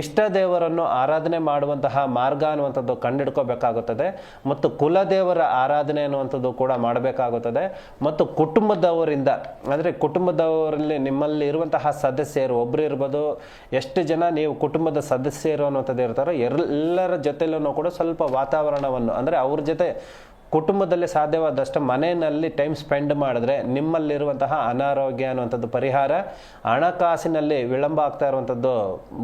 ಇಷ್ಟ ದೇವರನ್ನು ಆರಾಧನೆ ಮಾಡುವಂತಹ ಮಾರ್ಗ ಅನ್ನುವಂಥದ್ದು ಕಂಡಿಡ್ಕೋಬೇಕಾಗುತ್ತದೆ ಮತ್ತು ಕುಲದೇವರ ಆರಾಧನೆ ಅನ್ನುವಂಥದ್ದು ಕೂಡ ಮಾಡಬೇಕಾಗುತ್ತದೆ. ಮತ್ತು ಕುಟುಂಬದವರಿಂದ, ಅಂದರೆ ಕುಟುಂಬದವರಲ್ಲಿ ನಿಮ್ಮಲ್ಲಿ ಇರುವಂತಹ ಸದಸ್ಯರು ಒಬ್ಬರು ಇರ್ಬೋದು, ಎಷ್ಟು ಜನ ನೀವು ಕುಟುಂಬದ ಸದಸ್ಯರು ಅನ್ನುವಂಥದ್ದು ಇರ್ತಾರೋ, ಎಲ್ಲರ ಜೊತೆಲೂ ಕೂಡ ಸ್ವಲ್ಪ ವಾತಾವರಣವನ್ನು, ಅಂದರೆ ಅವ್ರ ಜೊತೆ ಕುಟುಂಬದಲ್ಲಿ ಸಾಧ್ಯವಾದಷ್ಟು ಮನೆಯಲ್ಲಿ ಟೈಮ್ ಸ್ಪೆಂಡ್ ಮಾಡಿದ್ರೆ ನಿಮ್ಮಲ್ಲಿರುವಂತಹ ಅನಾರೋಗ್ಯ ಅನ್ನುವಂಥದ್ದು ಪರಿಹಾರ, ಹಣಕಾಸಿನಲ್ಲಿ ವಿಳಂಬ ಆಗ್ತಾ ಇರುವಂಥದ್ದು,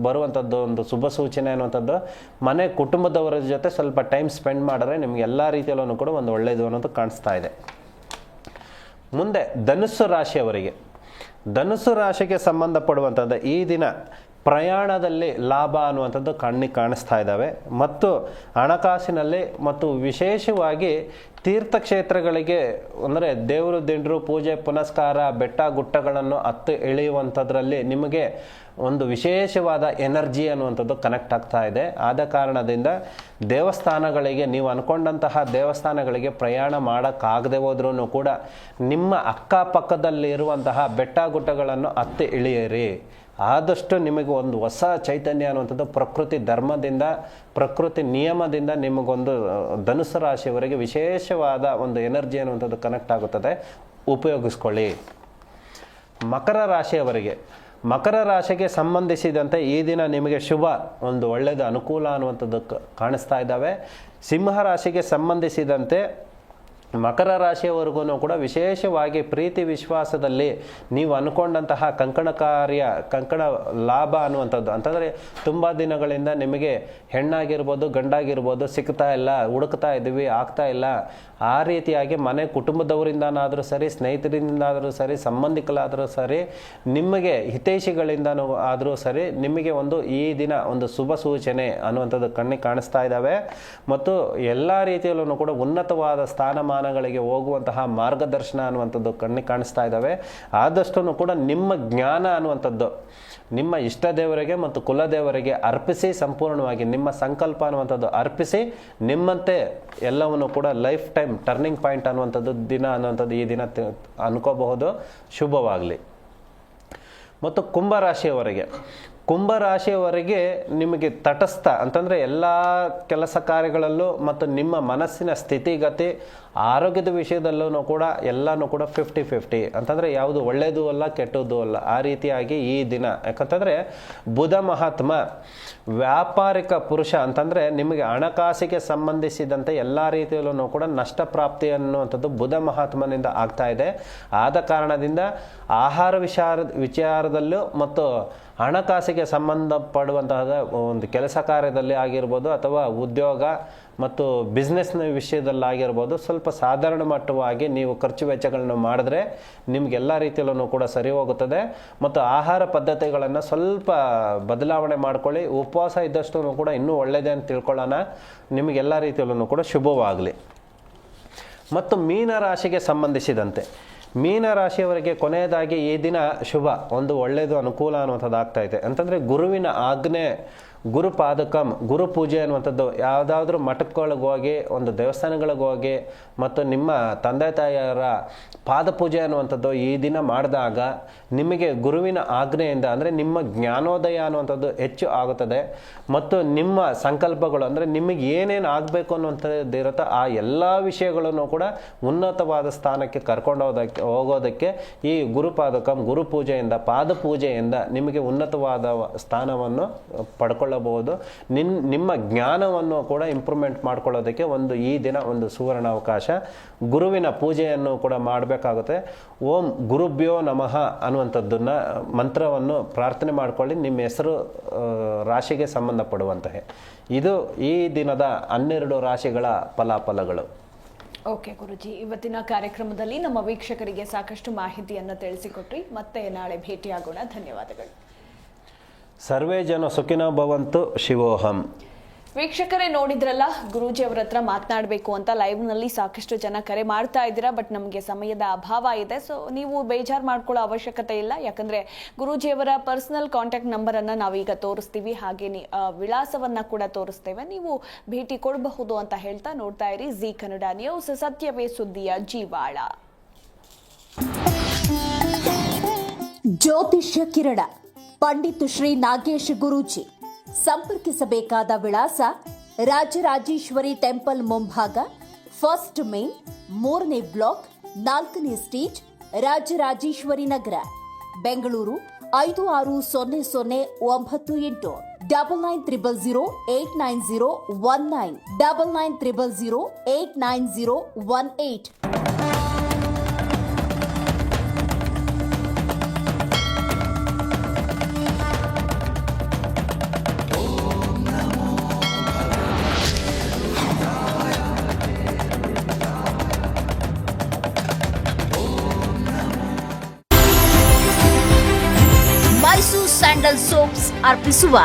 ಬರುವಂಥದ್ದು ಒಂದು ಶುಭ ಸೂಚನೆ ಅನ್ನುವಂಥದ್ದು, ಮನೆ ಕುಟುಂಬದವರ ಜೊತೆ ಸ್ವಲ್ಪ ಟೈಮ್ ಸ್ಪೆಂಡ್ ಮಾಡಿದ್ರೆ ನಿಮ್ಗೆ ಎಲ್ಲ ರೀತಿಯಲ್ಲೂ ಕೂಡ ಒಂದು ಒಳ್ಳೆಯದು ಅನ್ನೋದು ಕಾಣಿಸ್ತಾ ಇದೆ. ಮುಂದೆ ಧನುಸ್ಸು ರಾಶಿಯವರಿಗೆ. ಧನುಸ್ಸು ರಾಶಿಗೆ ಸಂಬಂಧಪಡುವಂಥದ್ದು ಈ ದಿನ ಪ್ರಯಾಣದಲ್ಲಿ ಲಾಭ ಅನ್ನುವಂಥದ್ದು ಕಣ್ಣಿಗೆ ಕಾಣಿಸ್ತಾ ಇದ್ದಾವೆ. ಮತ್ತು ಹಣಕಾಸಿನಲ್ಲಿ ಮತ್ತು ವಿಶೇಷವಾಗಿ ತೀರ್ಥಕ್ಷೇತ್ರಗಳಿಗೆ ಅಂದರೆ ದೇವರು ದಿಂಡರು ಪೂಜೆ ಪುನಸ್ಕಾರ ಬೆಟ್ಟ ಗುಟ್ಟಗಳನ್ನು ಹತ್ತು ಇಳಿಯುವಂಥದ್ರಲ್ಲಿ ನಿಮಗೆ ಒಂದು ವಿಶೇಷವಾದ ಎನರ್ಜಿ ಅನ್ನುವಂಥದ್ದು ಕನೆಕ್ಟ್ ಆಗ್ತಾ ಇದೆ. ಆದ ಕಾರಣದಿಂದ ದೇವಸ್ಥಾನಗಳಿಗೆ ನೀವು ಅನ್ಕೊಂಡಂತಹ ದೇವಸ್ಥಾನಗಳಿಗೆ ಪ್ರಯಾಣ ಮಾಡೋಕ್ಕಾಗದೆ ಹೋದ್ರೂ ಕೂಡ ನಿಮ್ಮ ಅಕ್ಕಪಕ್ಕದಲ್ಲಿರುವಂತಹ ಬೆಟ್ಟ ಗುಟ್ಟಗಳನ್ನು ಹತ್ತಿ ಇಳಿಯಿರಿ ಆದಷ್ಟು ನಿಮಗೆ ಒಂದು ಹೊಸ ಚೈತನ್ಯ ಅನ್ನುವಂಥದ್ದು ಪ್ರಕೃತಿ ಧರ್ಮದಿಂದ, ಪ್ರಕೃತಿ ನಿಯಮದಿಂದ ನಿಮಗೊಂದು ಧನುಸು ರಾಶಿಯವರೆಗೆ ವಿಶೇಷವಾದ ಒಂದು ಎನರ್ಜಿ ಅನ್ನುವಂಥದ್ದು ಕನೆಕ್ಟ್ ಆಗುತ್ತದೆ. ಉಪಯೋಗಿಸ್ಕೊಳ್ಳಿ. ಮಕರ ರಾಶಿಯವರಿಗೆ, ಮಕರ ರಾಶಿಗೆ ಸಂಬಂಧಿಸಿದಂತೆ ಈ ದಿನ ನಿಮಗೆ ಶುಭ, ಒಂದು ಒಳ್ಳೆಯದು ಅನುಕೂಲ ಅನ್ನುವಂಥದ್ದು ಕಾಣಿಸ್ತಾ ಇದ್ದಾವೆ. ಸಿಂಹ ರಾಶಿಗೆ ಸಂಬಂಧಿಸಿದಂತೆ ಮಕರ ರಾಶಿಯವರೆಗೂ ಕೂಡ ವಿಶೇಷವಾಗಿ ಪ್ರೀತಿ ವಿಶ್ವಾಸದಲ್ಲಿ ನೀವು ಅನ್ಕೊಂಡಂತಹ ಕಂಕಣ ಕಾರ್ಯ, ಕಂಕಣ ಲಾಭ ಅನ್ನುವಂಥದ್ದು. ಅಂತಂದರೆ ತುಂಬ ದಿನಗಳಿಂದ ನಿಮಗೆ ಹೆಣ್ಣಾಗಿರ್ಬೋದು, ಗಂಡಾಗಿರ್ಬೋದು ಸಿಗ್ತಾ ಇಲ್ಲ, ಹುಡುಕ್ತಾ ಇದ್ದೀವಿ, ಆಗ್ತಾ ಇಲ್ಲ. ಆ ರೀತಿಯಾಗಿ ಮನೆ ಕುಟುಂಬದವರಿಂದನಾದರೂ ಸರಿ, ಸ್ನೇಹಿತರಿಂದಾದರೂ ಸರಿ, ಸಂಬಂಧಿಕರಾದರೂ ಸರಿ, ನಿಮಗೆ ಹಿತೈಷಿಗಳಿಂದನೂ ಆದರೂ ಸರಿ, ನಿಮಗೆ ಒಂದು ಈ ದಿನ ಒಂದು ಶುಭ ಸೂಚನೆ ಅನ್ನುವಂಥದ್ದು ಕಣ್ಣಿಗೆ ಕಾಣಿಸ್ತಾ ಇದ್ದಾವೆ. ಮತ್ತು ಎಲ್ಲ ರೀತಿಯಲ್ಲೂ ಕೂಡ ಉನ್ನತವಾದ ಸ್ಥಾನಮಾನಗಳಿಗೆ ಹೋಗುವಂತಹ ಮಾರ್ಗದರ್ಶನ ಅನ್ನುವಂಥದ್ದು ಕಣ್ಣಿ ಕಾಣಿಸ್ತಾ ಇದ್ದಾವೆ. ಆದಷ್ಟು ಕೂಡ ನಿಮ್ಮ ಜ್ಞಾನ ಅನ್ನುವಂಥದ್ದು, ನಿಮ್ಮ ಇಷ್ಟ ದೇವರಿಗೆ ಮತ್ತು ಕುಲದೇವರಿಗೆ ಅರ್ಪಿಸಿ ಸಂಪೂರ್ಣವಾಗಿ, ನಿಮ್ಮ ಸಂಕಲ್ಪ ಅನ್ನುವಂಥದ್ದು ಅರ್ಪಿಸಿ, ನಿಮ್ಮಂತೆ ಎಲ್ಲವನ್ನು ಕೂಡ ಲೈಫ್ ಟೈಮ್ ಟರ್ನಿಂಗ್ ಪಾಯಿಂಟ್ ಅನ್ನುವಂಥದ್ದು ದಿನ ಅನ್ನುವಂಥದ್ದು ಈ ದಿನ ಅನ್ಕೋಬಹುದು. ಶುಭವಾಗಲಿ. ಮತ್ತು ಕುಂಭರಾಶಿಯವರೆಗೆ ಕುಂಭರಾಶಿಯವರೆಗೆ ನಿಮಗೆ ತಟಸ್ಥ ಅಂತಂದರೆ ಎಲ್ಲ ಕೆಲಸ ಕಾರ್ಯಗಳಲ್ಲೂ ಮತ್ತು ನಿಮ್ಮ ಮನಸ್ಸಿನ ಸ್ಥಿತಿಗತಿ ಆರೋಗ್ಯದ ವಿಷಯದಲ್ಲೂ ಕೂಡ ಎಲ್ಲನೂ ಕೂಡ ಫಿಫ್ಟಿ ಫಿಫ್ಟಿ ಅಂತಂದರೆ ಯಾವುದು ಒಳ್ಳೆಯದು ಅಲ್ಲ ಕೆಟ್ಟದ್ದು ಅಲ್ಲ. ಆ ರೀತಿಯಾಗಿ ಈ ದಿನ. ಯಾಕಂತಂದರೆ ಬುಧ ಮಹಾತ್ಮ ವ್ಯಾಪಾರಿಕ ಪುರುಷ ಅಂತಂದರೆ ನಿಮಗೆ ಹಣಕಾಸಿಗೆ ಸಂಬಂಧಿಸಿದಂತೆ ಎಲ್ಲ ರೀತಿಯಲ್ಲೂ ಕೂಡ ನಷ್ಟ ಪ್ರಾಪ್ತಿ ಅನ್ನುವಂಥದ್ದು ಬುಧ ಮಹಾತ್ಮನಿಂದ ಆಗ್ತಾ ಇದೆ. ಆದ ಕಾರಣದಿಂದ ಆಹಾರ ವಿಚಾರ ವಿಚಾರದಲ್ಲೂ ಮತ್ತು ಹಣಕಾಸಿಗೆ ಸಂಬಂಧಪಡುವಂತಹ ಒಂದು ಕೆಲಸ ಕಾರ್ಯದಲ್ಲಿ ಆಗಿರ್ಬೋದು ಅಥವಾ ಉದ್ಯೋಗ ಮತ್ತು ಬಿಸ್ನೆಸ್ನ ವಿಷಯದಲ್ಲಾಗಿರ್ಬೋದು ಸ್ವಲ್ಪ ಸಾಧಾರಣ ಮಟ್ಟವಾಗಿ ನೀವು ಖರ್ಚು ವೆಚ್ಚಗಳನ್ನು ಮಾಡಿದ್ರೆ ನಿಮಗೆಲ್ಲ ರೀತಿಯಲ್ಲೂ ಕೂಡ ಸರಿ ಹೋಗುತ್ತದೆ. ಮತ್ತು ಆಹಾರ ಪದ್ಧತಿಗಳನ್ನು ಸ್ವಲ್ಪ ಬದಲಾವಣೆ ಮಾಡ್ಕೊಳ್ಳಿ. ಉಪವಾಸ ಇದ್ದಷ್ಟು ಕೂಡ ಇನ್ನೂ ಒಳ್ಳೆಯದೇ ಅಂತ ತಿಳ್ಕೊಳ್ಳೋಣ. ನಿಮಗೆಲ್ಲ ರೀತಿಯಲ್ಲೂ ಕೂಡ ಶುಭವಾಗಲಿ. ಮತ್ತು ಮೀನ ರಾಶಿಗೆ ಸಂಬಂಧಿಸಿದಂತೆ. ಮೀನ ರಾಶಿಯವರಿಗೆ ಕೊನೆಯದಾಗಿ ಈ ದಿನ ಶುಭ. ಒಂದು ಒಳ್ಳೆಯದು ಅನುಕೂಲ ಅನ್ನುವಂಥದ್ದು ಆಗ್ತಾ ಇದೆ. ಅಂತಂದರೆ ಗುರುವಿನ ಆಜ್ಞೆ ಗುರು ಪಾದಕಂ ಗುರು ಪೂಜೆ ಅನ್ನುವಂಥದ್ದು ಯಾವುದಾದ್ರೂ ಮಠಗಳಿಗೆ ಹೋಗಿ, ಒಂದು ದೇವಸ್ಥಾನಗಳಿಗೆ ಹೋಗಿ, ಮತ್ತು ನಿಮ್ಮ ತಂದೆ ತಾಯಿಯರ ಪಾದ ಪೂಜೆ ಅನ್ನುವಂಥದ್ದು ಈ ದಿನ ಮಾಡಿದಾಗ ನಿಮಗೆ ಗುರುವಿನ ಆಜ್ಞೆಯಿಂದ, ಅಂದರೆ ನಿಮ್ಮ ಜ್ಞಾನೋದಯ ಅನ್ನುವಂಥದ್ದು ಹೆಚ್ಚು ಆಗುತ್ತದೆ. ಮತ್ತು ನಿಮ್ಮ ಸಂಕಲ್ಪಗಳು, ಅಂದರೆ ನಿಮಗೆ ಏನೇನು ಆಗಬೇಕು ಅನ್ನುವಂಥದ್ದು ಇರುತ್ತೋ ಆ ಎಲ್ಲ ವಿಷಯಗಳನ್ನು ಕೂಡ ಉನ್ನತವಾದ ಸ್ಥಾನಕ್ಕೆ ಕರ್ಕೊಂಡು ಹೋದಕ್ಕೆ, ಹೋಗೋದಕ್ಕೆ ಈ ಗುರುಪಾದಕಂ ಗುರು ಪೂಜೆಯಿಂದ ಪಾದ ಪೂಜೆಯಿಂದ ನಿಮಗೆ ಉನ್ನತವಾದ ಸ್ಥಾನವನ್ನು ಪಡ್ಕೊಳ್ಳಬಹುದು ನಿನ್, ನಿಮ್ಮ ಜ್ಞಾನವನ್ನು ಕೂಡ ಇಂಪ್ರೂವ್ಮೆಂಟ್ ಮಾಡ್ಕೊಳ್ಳೋದಕ್ಕೆ ಒಂದು ಈ ದಿನ ಒಂದು ಸುವರ್ಣ ಅವಕಾಶ ಗುರುವಿನ ಪೂಜೆಯನ್ನು ಕೂಡ ಮಾಡಬೇಕಾಗುತ್ತೆ. ಓಂ ಗುರುಭ್ಯೋ ನಮಃ ಅನ್ನುವಂಥದ್ದನ್ನು, ಮಂತ್ರವನ್ನು ಪ್ರಾರ್ಥನೆ ಮಾಡ್ಕೊಳ್ಳಿ. ನಿಮ್ಮ ಹೆಸರು ರಾಶಿಗೆ ಸಂಬಂಧಪಡುವಂತಹ. ಇದು ಈ ದಿನದ ಹನ್ನೆರಡು ರಾಶಿಗಳ ಫಲಾಫಲಗಳು. ಓಕೆ ಗುರುಜಿ, ಇವತ್ತಿನ ಕಾರ್ಯಕ್ರಮದಲ್ಲಿ ನಮ್ಮ ವೀಕ್ಷಕರಿಗೆ ಸಾಕಷ್ಟು ಮಾಹಿತಿಯನ್ನು ತಿಳಿಸಿಕೊಟ್ರಿ. ಮತ್ತೆ ನಾಳೆ ಭೇಟಿಯಾಗೋಣ. ಧನ್ಯವಾದಗಳು. ಸರ್ವೇ ಜನ ಸುಖಿನೋ ಭವಂತು ಶಿವೋಹಂ. ವೀಕ್ಷಕರೇ ನೋಡಿದ್ರಲ್ಲ ಗುರೂಜಿ ಅವರ ಹತ್ರ ಮಾತನಾಡಬೇಕು ಅಂತ ಲೈವ್ನಲ್ಲಿ ಸಾಕಷ್ಟು ಜನ ಕರೆ ಮಾಡ್ತಾ ಇದ್ದೀರಾ ಬಟ್ ನಮಗೆ ಸಮಯದ ಅಭಾವ ಇದೆ. ಸೊ ನೀವು ಬೇಜಾರು ಮಾಡ್ಕೊಳ್ಳೋ ಅವಶ್ಯಕತೆ ಇಲ್ಲ. ಯಾಕಂದ್ರೆ ಗುರೂಜಿ ಅವರ ಪರ್ಸನಲ್ ಕಾಂಟ್ಯಾಕ್ಟ್ ನಂಬರ್ ಅನ್ನ ನಾವೀಗ ತೋರಿಸ್ತೀವಿ. ಹಾಗೆ ವಿಳಾಸವನ್ನು ಕೂಡ ತೋರಿಸ್ತೇವೆ. ನೀವು ಭೇಟಿ ಕೊಡಬಹುದು ಅಂತ ಹೇಳ್ತಾ ನೋಡ್ತಾ ಇರಿ. ಜಿ ಕನ್ನಡ ನ್ಯೂಸ್ ಸತ್ಯವೇ ಸುದ್ದಿಯ ಜೀವಾಳ. ಜ್ಯೋತಿಷ್ಯ ಕಿರಣ. ಪಂಡಿತ್ ಶ್ರೀ ನಾಗೇಶ್ ಗುರೂಜಿ. ಸಂಪರ್ಕಿಸಬೇಕಾದ ವಿಳಾಸ ರಾಜರಾಜೇಶ್ವರಿ ಟೆಂಪಲ್ ಮುಂಭಾಗ, ಫಸ್ಟ್ ಮೇನ್, ಮೂರನೇ ಬ್ಲಾಕ್, ನಾಲ್ಕನೇ ಸ್ಟೇಜ್, ರಾಜರಾಜೇಶ್ವರಿ ನಗರ. ಬೆಂಗಳೂರು ಐದು ಆರು ಸೊನ್ನೆ ಸೊನ್ನೆ ಒಂಬತ್ತು ಎಂಟು. Double nine triple zero eight nine zero one nine. Double nine triple zero eight nine zero one eight. ಅರ್ಪಿಸುವ